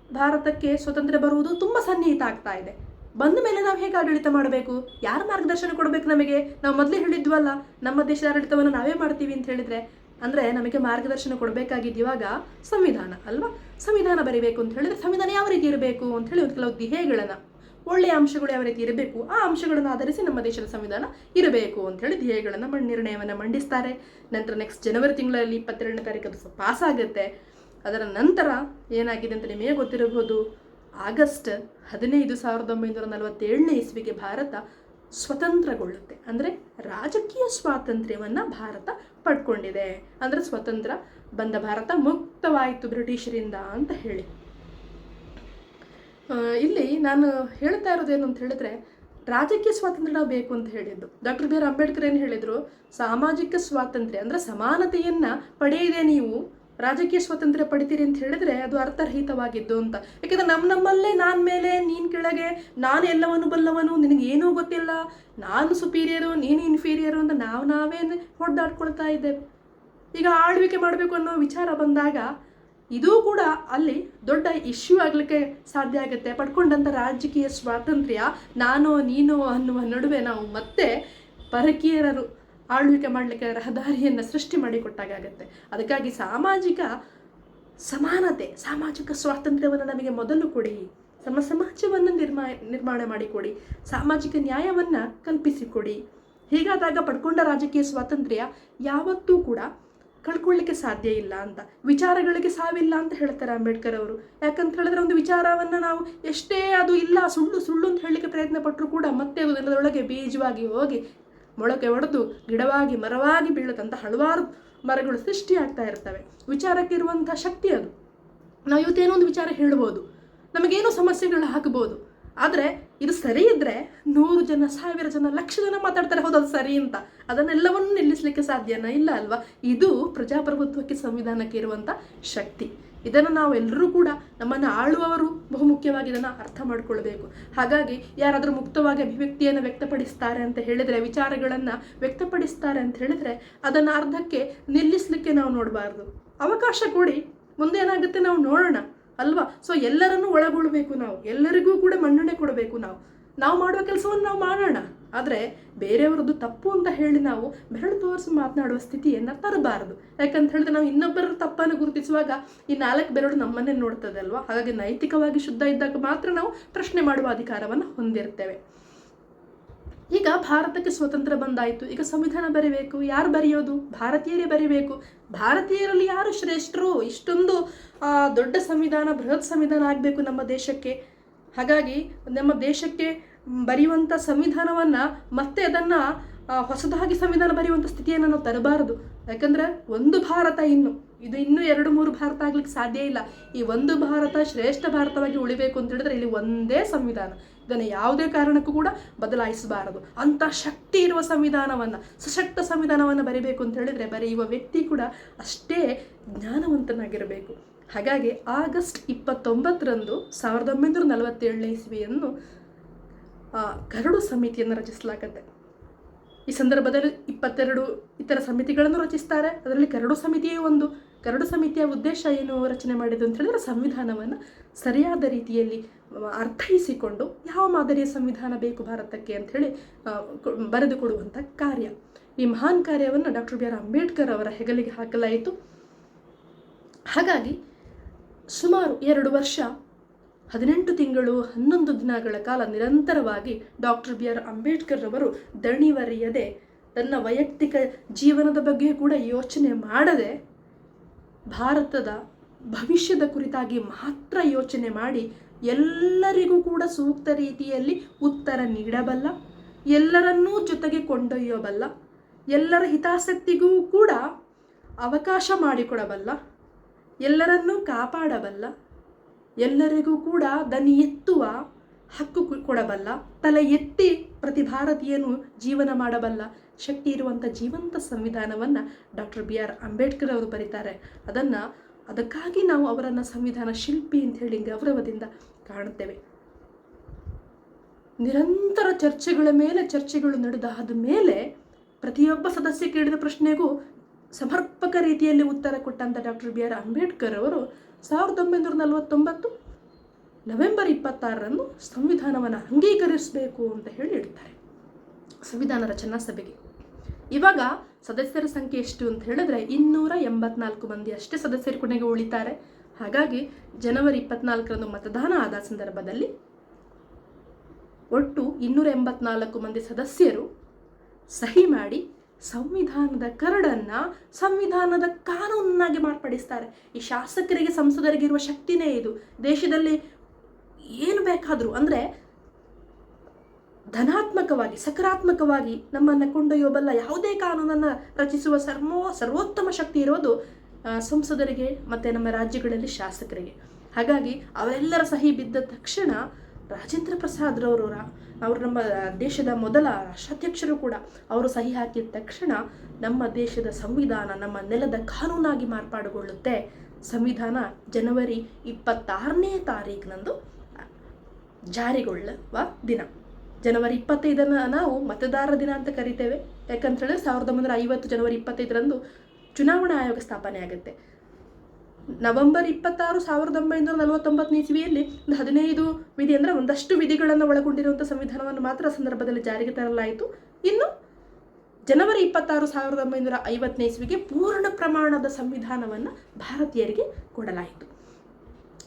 ಭಾರತಕ್ಕೆ ಸ್ವತಂತ್ರ ಬರುವುದು ತುಂಬ ಸನ್ನಿಹಿತ ಆಗ್ತಾ ಇದೆ. ಬಂದ ಮೇಲೆ ನಾವು ಹೇಗೆ ಆಡಳಿತ ಮಾಡಬೇಕು? ಯಾರು ಮಾರ್ಗದರ್ಶನ ಕೊಡಬೇಕು ನಮಗೆ? ನಾವು ಮೊದಲೇ ಹೇಳಿದ್ವಲ್ಲ, ನಮ್ಮ ದೇಶದ ಆಡಳಿತವನ್ನು ನಾವೇ ಮಾಡ್ತೀವಿ ಅಂತ ಹೇಳಿದ್ರೆ ಅಂದರೆ ನಮಗೆ ಮಾರ್ಗದರ್ಶನ ಕೊಡಬೇಕಾಗಿದ್ದು ಇವಾಗ ಸಂವಿಧಾನ, ಅಲ್ವಾ? ಸಂವಿಧಾನ ಬರೀಬೇಕು ಅಂತ ಹೇಳಿದ್ರೆ ಸಂವಿಧಾನ ಯಾವ ರೀತಿ ಇರಬೇಕು ಅಂತ ಹೇಳಿ ಒಂದು ಕೆಲವು ಧ್ಯೇಯಗಳನ್ನು ಒಳ್ಳೆಯ ಅಂಶಗಳು ಯಾವ ರೀತಿ ಇರಬೇಕು, ಆ ಅಂಶಗಳನ್ನು ಆಧರಿಸಿ ನಮ್ಮ ದೇಶದ ಸಂವಿಧಾನ ಇರಬೇಕು ಅಂತ ಹೇಳಿ ಧ್ಯೇಯಗಳನ್ನು ಮಣ್ ನಿರ್ಣಯವನ್ನು ಮಂಡಿಸ್ತಾರೆ. ನಂತರ ನೆಕ್ಸ್ಟ್ ಜನವರಿ ತಿಂಗಳಲ್ಲಿ ಇಪ್ಪತ್ತೆರಡನೇ ತಾರೀಕು ಅದು ಪಾಸ್ ಆಗುತ್ತೆ. ಅದರ ನಂತರ ಏನಾಗಿದೆ ಅಂತ ನಿಮಗೆ ಗೊತ್ತಿರಬಹುದು. ಆಗಸ್ಟ್ ಹದಿನೈದು ಸಾವಿರದ ಒಂಬೈನೂರ ನಲವತ್ತೇಳನೇ ಇಸ್ವಿಗೆ ಭಾರತ ಸ್ವತಂತ್ರಗೊಳ್ಳುತ್ತೆ. ಅಂದರೆ ರಾಜಕೀಯ ಸ್ವಾತಂತ್ರ್ಯವನ್ನು ಭಾರತ ಪಡ್ಕೊಂಡಿದೆ. ಅಂದರೆ ಸ್ವತಂತ್ರ ಬಂದ ಭಾರತ ಮುಕ್ತವಾಯಿತು ಬ್ರಿಟಿಷರಿಂದ ಅಂತ ಹೇಳಿ. ಇಲ್ಲಿ ನಾನು ಹೇಳ್ತಾ ಇರೋದೇನು ಅಂತ ಹೇಳಿದ್ರೆ, ರಾಜಕೀಯ ಸ್ವಾತಂತ್ರ್ಯ ಬೇಕು ಅಂತ ಹೇಳಿದ್ದು. ಡಾಕ್ಟರ್ ಬಿ ಆರ್ ಅಂಬೇಡ್ಕರ್ ಏನು ಹೇಳಿದರು, ಸಾಮಾಜಿಕ ಸ್ವಾತಂತ್ರ್ಯ ಅಂದರೆ ಸಮಾನತೆಯನ್ನು ಪಡೆಯದೆ ನೀವು ರಾಜಕೀಯ ಸ್ವಾತಂತ್ರ್ಯ ಪಡಿತೀರಿ ಅಂತ ಹೇಳಿದ್ರೆ ಅದು ಅರ್ಥರಹಿತವಾಗಿದ್ದು ಅಂತ. ಯಾಕಂದ್ರೆ ನಮ್ಮ ನಮ್ಮಲ್ಲೇ ನಾನು ಮೇಲೆ, ನೀನು ಕೆಳಗೆ, ನಾನು ಎಲ್ಲವನು ಬಲ್ಲವನು, ನಿನಗೆ ಏನೂ ಗೊತ್ತಿಲ್ಲ. ನಾನು ಸುಪೀರಿಯರು ನೀನು ಇನ್ಫೀರಿಯರು ಅಂತ ನಾವು ನಾವೇ ಹೊಡೆದಾಡ್ಕೊಳ್ತಾ ಇದ್ದೇವೆ. ಈಗ ಆಳ್ವಿಕೆ ಮಾಡಬೇಕು ಅನ್ನೋ ವಿಚಾರ ಬಂದಾಗ ಇದೂ ಕೂಡ ಅಲ್ಲಿ ದೊಡ್ಡ ಇಶ್ಯೂ ಆಗಲಿಕ್ಕೆ ಸಾಧ್ಯ ಆಗುತ್ತೆ. ಪಡ್ಕೊಂಡಂಥ ರಾಜಕೀಯ ಸ್ವಾತಂತ್ರ್ಯ, ನಾನು ನೀನು ಅನ್ನುವ ನಡುವೆ ನಾವು ಮತ್ತೆ ಪರಕೀಯರರು ಆಳ್ವಿಕೆ ಮಾಡಲಿಕ್ಕೆ ರಹದಾರಿಯನ್ನು ಸೃಷ್ಟಿ ಮಾಡಿಕೊಟ್ಟಾಗತ್ತೆ ಅದಕ್ಕಾಗಿ ಸಾಮಾಜಿಕ ಸಮಾನತೆ, ಸಾಮಾಜಿಕ ಸ್ವಾತಂತ್ರ್ಯವನ್ನು ನಮಗೆ ಮೊದಲು ಕೊಡಿ. ನಮ್ಮ ಸಮಾಜವನ್ನು ನಿರ್ಮಾ, ನಿರ್ಮಾಣ ಮಾಡಿಕೊಡಿ. ಸಾಮಾಜಿಕ ನ್ಯಾಯವನ್ನು ಕಲ್ಪಿಸಿಕೊಡಿ. ಹೀಗಾದಾಗ ಪಡ್ಕೊಂಡ ರಾಜಕೀಯ ಸ್ವಾತಂತ್ರ್ಯ ಯಾವತ್ತೂ ಕೂಡ ಕಳ್ಕೊಳ್ಳಿಕ್ಕೆ ಸಾಧ್ಯ ಇಲ್ಲ ಅಂತ, ವಿಚಾರಗಳಿಗೆ ಸಾವಿಲ್ಲ ಅಂತ ಹೇಳ್ತಾರೆ ಅಂಬೇಡ್ಕರ್ ಅವರು. ಯಾಕಂತ ಹೇಳಿದ್ರೆ ಒಂದು ವಿಚಾರವನ್ನು ನಾವು ಎಷ್ಟೇ ಅದು ಇಲ್ಲ, ಸುಳ್ಳು ಸುಳ್ಳು ಅಂತ ಹೇಳಲಿಕ್ಕೆ ಪ್ರಯತ್ನ ಪಟ್ಟರು ಕೂಡ ಮತ್ತೆ ಅದು ಅದರೊಳಗೆ ಬೀಜವಾಗಿ ಹೋಗಿ ಮೊಳಕೆ ಒಡೆದು ಗಿಡವಾಗಿ ಮರವಾಗಿ ಬೀಳುತ್ತಂತ ಹಲವಾರು ಮರಗಳು ಸೃಷ್ಟಿಯಾಗ್ತಾ ಇರ್ತವೆ. ವಿಚಾರಕ್ಕೆ ಇರುವಂಥ ಶಕ್ತಿ ಅದು. ನಾವು ಇವತ್ತೇನೋ ಒಂದು ವಿಚಾರ ಹೇಳ್ಬೋದು. ನಮಗೇನೋ ಸಮಸ್ಯೆಗಳು ಹಾಕ್ಬೋದು. ಆದರೆ ಇದು ಸರಿ ಇದ್ದರೆ ನೂರು ಜನ, ಸಾವಿರ ಜನ, ಲಕ್ಷ ಜನ ಮಾತಾಡ್ತಾರೆ, ಹೌದು, ಅದು ಸರಿ ಅಂತ. ಅದನ್ನೆಲ್ಲವನ್ನು ನಿಲ್ಲಿಸಲಿಕ್ಕೆ ಸಾಧ್ಯನ ಇಲ್ಲ ಅಲ್ವಾ? ಇದು ಪ್ರಜಾಪ್ರಭುತ್ವಕ್ಕೆ ಸಂವಿಧಾನಕ್ಕೆ ಇರುವಂಥ ಶಕ್ತಿ. ಇದನ್ನು ನಾವು ಎಲ್ಲರೂ ಕೂಡ ನಮ್ಮನ್ನು ಆಳುವವರು ಬಹುಮುಖ್ಯವಾಗಿ ಇದನ್ನು ಅರ್ಥ ಮಾಡಿಕೊಳ್ಳಬೇಕು ಹಾಗಾಗಿ ಯಾರಾದರೂ ಮುಕ್ತವಾಗಿ ಅಭಿವ್ಯಕ್ತಿಯನ್ನು ವ್ಯಕ್ತಪಡಿಸ್ತಾರೆ ಅಂತ ಹೇಳಿದರೆ, ವಿಚಾರಗಳನ್ನು ವ್ಯಕ್ತಪಡಿಸ್ತಾರೆ ಅಂತ ಹೇಳಿದರೆ, ಅದನ್ನು ಅರ್ಧಕ್ಕೆ ನಿಲ್ಲಿಸಲಿಕ್ಕೆ ನಾವು ನೋಡಬಾರ್ದು. ಅವಕಾಶ ಕೊಡಿ. ಮುಂದೆ ಏನಾಗುತ್ತೆ ನಾವು ನೋಡೋಣ, ಅಲ್ವಾ? ಸೊ ಎಲ್ಲರನ್ನೂ ಒಳಗೊಳ್ಳಬೇಕು ನಾವು. ಎಲ್ಲರಿಗೂ ಕೂಡ ಮನ್ನಣೆ ಕೊಡಬೇಕು ನಾವು. ನಾವು ಮಾಡುವ ಕೆಲಸವನ್ನು ನಾವು ಮಾಡೋಣ. ಆದರೆ ಬೇರೆಯವರದ್ದು ತಪ್ಪು ಅಂತ ಹೇಳಿ ನಾವು ಬೆರಳು ತೋರಿಸಿ ಮಾತನಾಡುವ ಸ್ಥಿತಿಯನ್ನು ತರಬಾರದು. ಯಾಕಂತ ಹೇಳಿದ್ರೆ ನಾವು ಇನ್ನೊಬ್ಬರ ತಪ್ಪನ್ನು ಗುರುತಿಸುವಾಗ ಈ ನಾಲ್ಕು ಬೆರಳು ನಮ್ಮನ್ನೇ ನೋಡ್ತದೆ ಅಲ್ವಾ ಹಾಗಾಗಿ ನೈತಿಕವಾಗಿ ಶುದ್ಧ ಇದ್ದಾಗ ಮಾತ್ರ ನಾವು ಪ್ರಶ್ನೆ ಮಾಡುವ ಅಧಿಕಾರವನ್ನು ಹೊಂದಿರ್ತೇವೆ. ಈಗ ಭಾರತಕ್ಕೆ ಸ್ವತಂತ್ರ ಬಂದಾಯಿತು. ಈಗ ಸಂವಿಧಾನ ಬರೀಬೇಕು. ಯಾರು ಬರೆಯೋದು? ಭಾರತೀಯರೇ ಬರೀಬೇಕು. ಭಾರತೀಯರಲ್ಲಿ ಯಾರು ಶ್ರೇಷ್ಠರು? ಇಷ್ಟೊಂದು ದೊಡ್ಡ ಸಂವಿಧಾನ, ಬೃಹತ್ ಸಂವಿಧಾನ ಆಗಬೇಕು ನಮ್ಮ ದೇಶಕ್ಕೆ. ಹಾಗಾಗಿ ನಮ್ಮ ದೇಶಕ್ಕೆ ಬರೆಯುವಂಥ ಸಂವಿಧಾನವನ್ನು ಮತ್ತೆ ಅದನ್ನು ಹೊಸದಾಗಿ ಸಂವಿಧಾನ ಬರೆಯುವಂಥ ಸ್ಥಿತಿಯನ್ನು ನಾವು ತರಬಾರದು. ಯಾಕಂದರೆ ಒಂದು ಭಾರತ ಇನ್ನು, ಇದು ಇನ್ನೂ ಎರಡು ಮೂರು ಭಾರತ ಆಗ್ಲಿಕ್ಕೆ ಸಾಧ್ಯ ಇಲ್ಲ. ಈ ಒಂದು ಭಾರತ ಶ್ರೇಷ್ಠ ಭಾರತವಾಗಿ ಉಳಿಬೇಕು ಅಂತ ಹೇಳಿದ್ರೆ ಇಲ್ಲಿ ಒಂದೇ ಸಂವಿಧಾನ. ಇದನ್ನು ಯಾವುದೇ ಕಾರಣಕ್ಕೂ ಕೂಡ ಬದಲಾಯಿಸಬಾರದು. ಅಂಥ ಶಕ್ತಿ ಇರುವ ಸಂವಿಧಾನವನ್ನು, ಸಶಕ್ತ ಸಂವಿಧಾನವನ್ನು ಬರೀಬೇಕು ಅಂತ ಹೇಳಿದ್ರೆ ಬರೆಯುವ ವ್ಯಕ್ತಿ ಕೂಡ ಅಷ್ಟೇ ಜ್ಞಾನವಂತನಾಗಿರಬೇಕು. ಹಾಗಾಗಿ ಆಗಸ್ಟ್ ಇಪ್ಪತ್ತೊಂಬತ್ತರಂದು ಸಾವಿರದ ಒಂಬೈನೂರ ನಲವತ್ತೇಳನೇ ಇಸ್ವಿಯನ್ನು ಕರಡು ಸಮಿತಿಯನ್ನು ರಚಿಸಲಾಗತ್ತೆ. ಈ ಸಂದರ್ಭದಲ್ಲಿ ಇಪ್ಪತ್ತೆರಡು ಇತರ ಸಮಿತಿಗಳನ್ನು ರಚಿಸ್ತಾರೆ. ಅದರಲ್ಲಿ ಕರಡು ಸಮಿತಿಯೇ ಒಂದು. ಕರಡು ಸಮಿತಿಯ ಉದ್ದೇಶ ಏನು ರಚನೆ ಮಾಡಿದ್ದು ಅಂತ ಹೇಳಿದ್ರೆ ಸಂವಿಧಾನವನ್ನು ಸರಿಯಾದ ರೀತಿಯಲ್ಲಿ ಅರ್ಥೈಸಿಕೊಂಡು ಯಾವ ಮಾದರಿಯ ಸಂವಿಧಾನ ಬೇಕು ಭಾರತಕ್ಕೆ ಅಂಥೇಳಿ ಬರೆದು ಕೊಡುವಂಥ ಕಾರ್ಯ. ಈ ಮಹಾನ್ ಕಾರ್ಯವನ್ನು ಡಾಕ್ಟರ್ ಬಿ ಆರ್ ಅಂಬೇಡ್ಕರ್ ಅವರ ಹೆಗಲಿಗೆ ಹಾಕಲಾಯಿತು. ಹಾಗಾಗಿ ಸುಮಾರು ಎರಡು ವರ್ಷ, ಹದಿನೆಂಟು ತಿಂಗಳು, ಹನ್ನೊಂದು ದಿನಗಳ ಕಾಲ ನಿರಂತರವಾಗಿ ಡಾಕ್ಟರ್ ಬಿ ಆರ್ ಅಂಬೇಡ್ಕರ್ ಅವರು ದಣಿವರಿಯದೆ ತನ್ನ ವೈಯಕ್ತಿಕ ಜೀವನದ ಬಗ್ಗೆ ಕೂಡ ಯೋಚನೆ ಮಾಡದೆ, ಭಾರತದ ಭವಿಷ್ಯದ ಕುರಿತಾಗಿ ಮಾತ್ರ ಯೋಚನೆ ಮಾಡಿ ಎಲ್ಲರಿಗೂ ಕೂಡ ಸೂಕ್ತ ರೀತಿಯಲ್ಲಿ ಉತ್ತರ ನೀಡಬಲ್ಲ, ಎಲ್ಲರನ್ನೂ ಜೊತೆಗೆ ಕೊಂಡೊಯ್ಯಬಲ್ಲ, ಎಲ್ಲರ ಹಿತಾಸಕ್ತಿಗೂ ಕೂಡ ಅವಕಾಶ ಮಾಡಿಕೊಡಬಲ್ಲ ಎಲ್ಲರನ್ನೂ ಕಾಪಾಡಬಲ್ಲ, ಎಲ್ಲರಿಗೂ ಕೂಡ ದನಿ ಎತ್ತುವ ಹಕ್ಕು ಕೊಡಬಲ್ಲ, ತಲೆ ಎತ್ತಿ ಪ್ರತಿ ಭಾರತೀಯನು ಜೀವನ ಮಾಡಬಲ್ಲ, ಶಕ್ತಿ ಇರುವಂಥ ಜೀವಂತ ಸಂವಿಧಾನವನ್ನು ಡಾಕ್ಟರ್ ಬಿ ಆರ್ ಅಂಬೇಡ್ಕರ್ ಅವರು ಬರೀತಾರೆ. ಅದನ್ನು, ಅದಕ್ಕಾಗಿ ನಾವು ಅವರನ್ನು ಸಂವಿಧಾನ ಶಿಲ್ಪಿ ಅಂತ ಹೇಳಿ ಗೌರವದಿಂದ ಕಾಣುತ್ತೇವೆ. ನಿರಂತರ ಚರ್ಚೆಗಳ ಮೇಲೆ, ಚರ್ಚೆಗಳು ನಡೆದಾದ ಮೇಲೆ ಪ್ರತಿಯೊಬ್ಬ ಸದಸ್ಯ ಕೇಳಿದ ಪ್ರಶ್ನೆಗೂ ಸಮರ್ಪಕ ರೀತಿಯಲ್ಲಿ ಉತ್ತರ ಕೊಟ್ಟಂಥ ಡಾಕ್ಟರ್ ಬಿ ಆರ್ ಅಂಬೇಡ್ಕರ್ ಅವರು ಸಾವಿರದ ಒಂಬೈನೂರ ನಲವತ್ತೊಂಬತ್ತು ನವೆಂಬರ್ ಇಪ್ಪತ್ತಾರರಂದು ಸಂವಿಧಾನವನ್ನು ಅಂಗೀಕರಿಸಬೇಕು ಅಂತ ಹೇಳಿ ಇಡ್ತಾರೆ. ಸಂವಿಧಾನ ರಚನಾ ಸಭೆಗೆ. ಇವಾಗ ಸದಸ್ಯರ ಸಂಖ್ಯೆ ಎಷ್ಟು ಅಂತ ಹೇಳಿದ್ರೆ ಇನ್ನೂರ ಎಂಬತ್ನಾಲ್ಕು ಮಂದಿ ಅಷ್ಟೇ ಸದಸ್ಯರು ಕೊನೆಗೆ ಉಳಿತಾರೆ. ಹಾಗಾಗಿ ಜನವರಿ ಇಪ್ಪತ್ನಾಲ್ಕರಂದು ಮತದಾನ ಆದ ಸಂದರ್ಭದಲ್ಲಿ ಒಟ್ಟು ಇನ್ನೂರ ಎಂಬತ್ನಾಲ್ಕು ಮಂದಿ ಸದಸ್ಯರು ಸಹಿ ಮಾಡಿ ಸಂವಿಧಾನದ ಕರಡನ್ನ ಸಂವಿಧಾನದ ಕಾನೂನನ್ನಾಗಿ ಮಾರ್ಪಡಿಸ್ತಾರೆ. ಈ ಶಾಸಕರಿಗೆ ಸಂಸದರಿಗೆ ಇರುವ ಶಕ್ತಿನೇ ಇದು. ದೇಶದಲ್ಲಿ ಏನು ಬೇಕಾದರೂ ಅಂದರೆ ಧನಾತ್ಮಕವಾಗಿ, ಸಕಾರಾತ್ಮಕವಾಗಿ ನಮ್ಮನ್ನು ಕೊಂಡೊಯ್ಯಬಲ್ಲ ಯಾವುದೇ ಕಾನೂನನ್ನು ರಚಿಸುವ ಸರ್ವೋ ಸರ್ವೋತ್ತಮ ಶಕ್ತಿ ಇರೋದು ಸಂಸದರಿಗೆ ಮತ್ತು ನಮ್ಮ ರಾಜ್ಯಗಳಲ್ಲಿ ಶಾಸಕರಿಗೆ. ಹಾಗಾಗಿ ಅವರೆಲ್ಲರ ಸಹಿ ಬಿದ್ದ ತಕ್ಷಣ ರಾಜೇಂದ್ರ ಪ್ರಸಾದ್ರವರು ಅವರು ನಮ್ಮ ದೇಶದ ಮೊದಲ ರಾಷ್ಟ್ರಾಧ್ಯಕ್ಷರು ಕೂಡ. ಅವರು ಸಹಿ ಹಾಕಿದ ತಕ್ಷಣ ನಮ್ಮ ದೇಶದ ಸಂವಿಧಾನ ನಮ್ಮ ನೆಲದ ಕಾನೂನಾಗಿ ಮಾರ್ಪಾಡುಗೊಳ್ಳುತ್ತೆ. ಸಂವಿಧಾನ ಜನವರಿ ಇಪ್ಪತ್ತಾರನೇ ತಾರೀಕಿನಂದು ಜಾರಿಗೊಳ್ಳುವ ದಿನ. ಜನವರಿ ಇಪ್ಪತ್ತೈದನ್ನು ನಾವು ಮತದಾರರ ದಿನ ಅಂತ ಕರಿತೇವೆ. ಯಾಕಂತ ಹೇಳಿದ್ರೆ ಸಾವಿರದ ಒಂಬೈನೂರ ಐವತ್ತು ಜನವರಿ ಇಪ್ಪತ್ತೈದರಂದು ಚುನಾವಣಾ ಆಯೋಗ ಸ್ಥಾಪನೆ ಆಗುತ್ತೆ ನವೆಂಬರ್ ಇಪ್ಪತ್ತಾರು ಸಾವಿರದ ಒಂಬೈನೂರ ನಲವತ್ತೊಂಬತ್ತನೇ ಇಸ್ವಿಯಲ್ಲಿ ಒಂದು ಹದಿನೈದು ವಿಧಿ ಅಂದರೆ ಒಂದಷ್ಟು ವಿಧಿಗಳನ್ನು ಒಳಗೊಂಡಿರುವಂಥ ಸಂವಿಧಾನವನ್ನು ಮಾತ್ರ ಸಂದರ್ಭದಲ್ಲಿ ಜಾರಿಗೆ ತರಲಾಯಿತು. ಇನ್ನು ಜನವರಿ ಇಪ್ಪತ್ತಾರು ಸಾವಿರದ ಒಂಬೈನೂರ ಐವತ್ತನೇ ಇಸ್ವಿಗೆ ಪೂರ್ಣ ಪ್ರಮಾಣದ ಸಂವಿಧಾನವನ್ನು ಭಾರತೀಯರಿಗೆ ಕೊಡಲಾಯಿತು.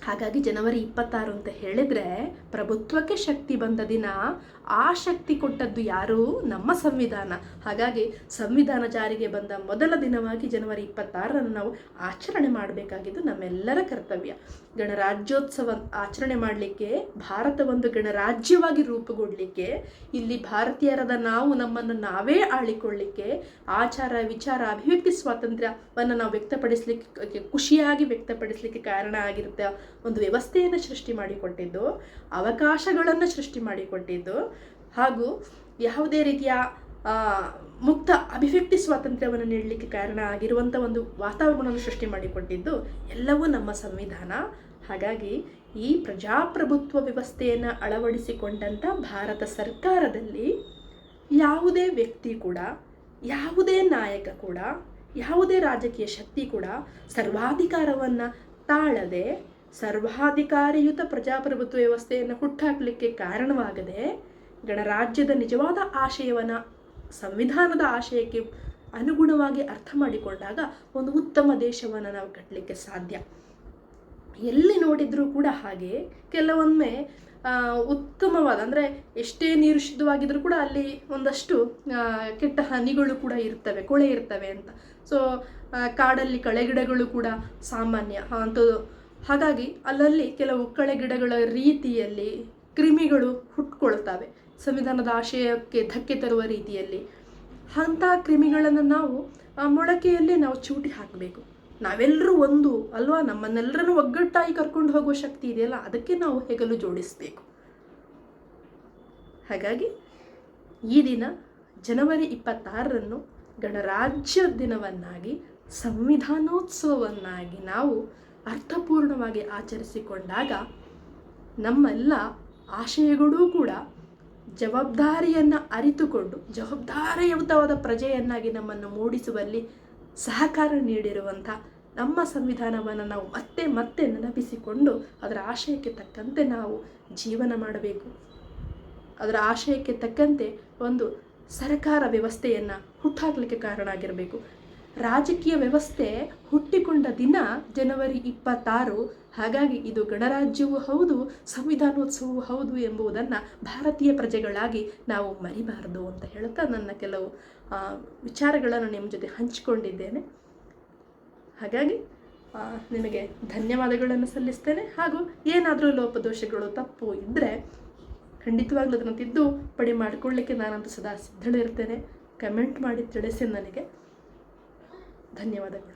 ಹಾಗಾಗಿ ಜನವರಿ ಇಪ್ಪತ್ತಾರು ಅಂತ ಹೇಳಿದ್ರೆ ಪ್ರಭುತ್ವಕ್ಕೆ ಶಕ್ತಿ ಬಂದ ದಿನ ಆ ಶಕ್ತಿ ಕೊಟ್ಟದ್ದು ಯಾರು? ನಮ್ಮ ಸಂವಿಧಾನ. ಹಾಗಾಗಿ ಸಂವಿಧಾನ ಜಾರಿಗೆ ಬಂದ ಮೊದಲ ದಿನವಾಗಿ ಜನವರಿ ಇಪ್ಪತ್ತಾರರನ್ನು ನಾವು ಆಚರಣೆ ಮಾಡಬೇಕಾಗಿದ್ದು ನಮ್ಮೆಲ್ಲರ ಕರ್ತವ್ಯ. ಗಣರಾಜ್ಯೋತ್ಸವ ಆಚರಣೆ ಮಾಡಲಿಕ್ಕೆ, ಭಾರತ ಒಂದು ಗಣರಾಜ್ಯವಾಗಿ ರೂಪುಗೊಳ್ಳಲಿಕ್ಕೆ ಇಲ್ಲಿ ಭಾರತೀಯರಾದ ನಾವು ನಮ್ಮನ್ನು ನಾವೇ ಆಳಿಕೊಳ್ಳಿಕ್ಕೆ, ಆಚಾರ ವಿಚಾರ, ಅಭಿವ್ಯಕ್ತಿ ಸ್ವಾತಂತ್ರ್ಯವನ್ನು ನಾವು ವ್ಯಕ್ತಪಡಿಸಲಿಕ್ಕೆ, ಖುಷಿಯಾಗಿ ವ್ಯಕ್ತಪಡಿಸಲಿಕ್ಕೆ ಕಾರಣ ಆಗಿರುತ್ತೆ ಒಂದು ವ್ಯವಸ್ಥೆಯನ್ನು ಸೃಷ್ಟಿ ಮಾಡಿಕೊಟ್ಟಿದ್ದು, ಅವಕಾಶಗಳನ್ನು ಸೃಷ್ಟಿ ಮಾಡಿಕೊಟ್ಟಿದ್ದು, ಹಾಗೂ ಯಾವುದೇ ರೀತಿಯ ಮುಕ್ತ ಅಭಿವ್ಯಕ್ತಿ ಸ್ವಾತಂತ್ರ್ಯವನ್ನು ನೀಡಲಿಕ್ಕೆ ಕಾರಣ ಆಗಿರುವಂಥ ಒಂದು ವಾತಾವರಣವನ್ನು ಸೃಷ್ಟಿ ಮಾಡಿಕೊಟ್ಟಿದ್ದು ಎಲ್ಲವೂ ನಮ್ಮ ಸಂವಿಧಾನ. ಹಾಗಾಗಿ ಈ ಪ್ರಜಾಪ್ರಭುತ್ವ ವ್ಯವಸ್ಥೆಯನ್ನು ಅಳವಡಿಸಿಕೊಂಡಂಥ ಭಾರತ ಸರ್ಕಾರದಲ್ಲಿ ಯಾವುದೇ ವ್ಯಕ್ತಿ ಕೂಡ, ಯಾವುದೇ ನಾಯಕ ಕೂಡ, ಯಾವುದೇ ರಾಜಕೀಯ ಶಕ್ತಿ ಕೂಡ ಸರ್ವಾಧಿಕಾರವನ್ನು ತಾಳದೆ ಸರ್ವಾಧಿಕಾರಿಯುತ ಪ್ರಜಾಪ್ರಭುತ್ವ ವ್ಯವಸ್ಥೆಯನ್ನು ಹುಟ್ಟಾಕಲಿಕ್ಕೆ ಕಾರಣವಾಗದೆ ಗಣರಾಜ್ಯದ ನಿಜವಾದ ಆಶಯವನ್ನು ಸಂವಿಧಾನದ ಆಶಯಕ್ಕೆ ಅನುಗುಣವಾಗಿ ಅರ್ಥ ಮಾಡಿಕೊಂಡಾಗ ಒಂದು ಉತ್ತಮ ದೇಶವನ್ನು ನಾವು ಕಟ್ಟಲಿಕ್ಕೆ ಸಾಧ್ಯ. ಎಲ್ಲಿ ನೋಡಿದರೂ ಕೂಡ ಹಾಗೆ ಕೆಲವೊಮ್ಮೆ ಉತ್ತಮವಾದ ಅಂದರೆ ಎಷ್ಟೇ ನೀರು ಶುದ್ಧವಾಗಿದ್ರೂ ಕೂಡ ಅಲ್ಲಿ ಒಂದಷ್ಟು ಕೆಟ್ಟ ಹನಿಗಳು ಕೂಡ ಇರ್ತವೆ, ಕೊಳೆ ಇರ್ತವೆ ಅಂತ. ಸೊ ಕಾಡಲ್ಲಿ ಕಳೆಗಿಡಗಳು ಕೂಡ ಸಾಮಾನ್ಯ ಅಂಥದ್ದು. ಹಾಗಾಗಿ ಅಲ್ಲಲ್ಲಿ ಕೆಲವು ಕಳೆಗಿಡಗಳ ರೀತಿಯಲ್ಲಿ ಕ್ರಿಮಿಗಳು ಹುಟ್ಕೊಳ್ತವೆ. ಸಂವಿಧಾನದ ಆಶಯಕ್ಕೆ ಧಕ್ಕೆ ತರುವ ರೀತಿಯಲ್ಲಿ ಅಂತಹ ಕ್ರಿಮಿಗಳನ್ನು ನಾವು ಆ ಮೊಳಕೆಯಲ್ಲೇ ನಾವು ಚೂಟಿ ಹಾಕಬೇಕು. ನಾವೆಲ್ಲರೂ ಒಂದು ಅಲ್ವಾ? ನಮ್ಮನ್ನೆಲ್ಲರನ್ನು ಒಗ್ಗಟ್ಟಾಗಿ ಕರ್ಕೊಂಡು ಹೋಗುವ ಶಕ್ತಿ ಇದೆಯಲ್ಲ? ಅದಕ್ಕೆ ನಾವು ಹೆಗಲು ಜೋಡಿಸಬೇಕು. ಹಾಗಾಗಿ ಈ ದಿನ ಜನವರಿ ಇಪ್ಪತ್ತಾರರನ್ನು ಗಣರಾಜ್ಯ ದಿನವನ್ನಾಗಿ, ಸಂವಿಧಾನೋತ್ಸವವನ್ನಾಗಿ ನಾವು ಅರ್ಥಪೂರ್ಣವಾಗಿ ಆಚರಿಸಿಕೊಂಡಾಗ ನಮ್ಮೆಲ್ಲ ಆಶಯಗಳೂ ಕೂಡ ಜವಾಬ್ದಾರಿಯನ್ನು ಅರಿತುಕೊಂಡು, ಜವಾಬ್ದಾರಿಯುತವಾದ ಪ್ರಜೆಯನ್ನಾಗಿ ನಮ್ಮನ್ನು ಮೂಡಿಸುವಲ್ಲಿ ಸಹಕಾರ ನೀಡಿರುವಂಥ ನಮ್ಮ ಸಂವಿಧಾನವನ್ನು ನಾವು ಮತ್ತೆ ಮತ್ತೆ ನೆನಪಿಸಿಕೊಂಡು ಅದರ ಆಶಯಕ್ಕೆ ತಕ್ಕಂತೆ ನಾವು ಜೀವನ ಮಾಡಬೇಕು. ಅದರ ಆಶಯಕ್ಕೆ ತಕ್ಕಂತೆ ಒಂದು ಸರ್ಕಾರ ವ್ಯವಸ್ಥೆಯನ್ನು ಹುಟ್ಟಾಕಲಿಕ್ಕೆ ಕಾರಣ ಆಗಿರಬೇಕು. ರಾಜಕೀಯ ವ್ಯವಸ್ಥೆ ಹುಟ್ಟಿಕೊಂಡ ದಿನ ಜನವರಿ ಇಪ್ಪತ್ತಾರು ಹಾಗಾಗಿ ಇದು ಗಣರಾಜ್ಯವೂ ಹೌದು, ಸಂವಿಧಾನೋತ್ಸವವೂ ಹೌದು ಎಂಬುದನ್ನು ಭಾರತೀಯ ಪ್ರಜೆಗಳಾಗಿ ನಾವು ಮರಿಬಾರದು ಅಂತ ಹೇಳ್ತಾ ನನ್ನ ಕೆಲವು ವಿಚಾರಗಳನ್ನು ನಿಮ್ಮ ಜೊತೆ ಹಂಚಿಕೊಂಡಿದ್ದೇನೆ. ಹಾಗಾಗಿ ನಿಮಗೆ ಧನ್ಯವಾದಗಳನ್ನು ಸಲ್ಲಿಸ್ತೇನೆ. ಹಾಗೂ ಏನಾದರೂ ಲೋಪದೋಷಗಳು, ತಪ್ಪು ಇದ್ದರೆ ಖಂಡಿತವಾಗ್ಲೂ ಅದನ್ನು ತಿದ್ದು ಪಡಿ ಮಾಡಿಕೊಳ್ಳಿಕ್ಕೆ ನಾನಂತೂ ಸದಾ ಸಿದ್ಧಳಿರ್ತೇನೆ. ಕಮೆಂಟ್ ಮಾಡಿ ತಿಳಿಸಿ ನನಗೆ. ಧನ್ಯವಾದಗಳು.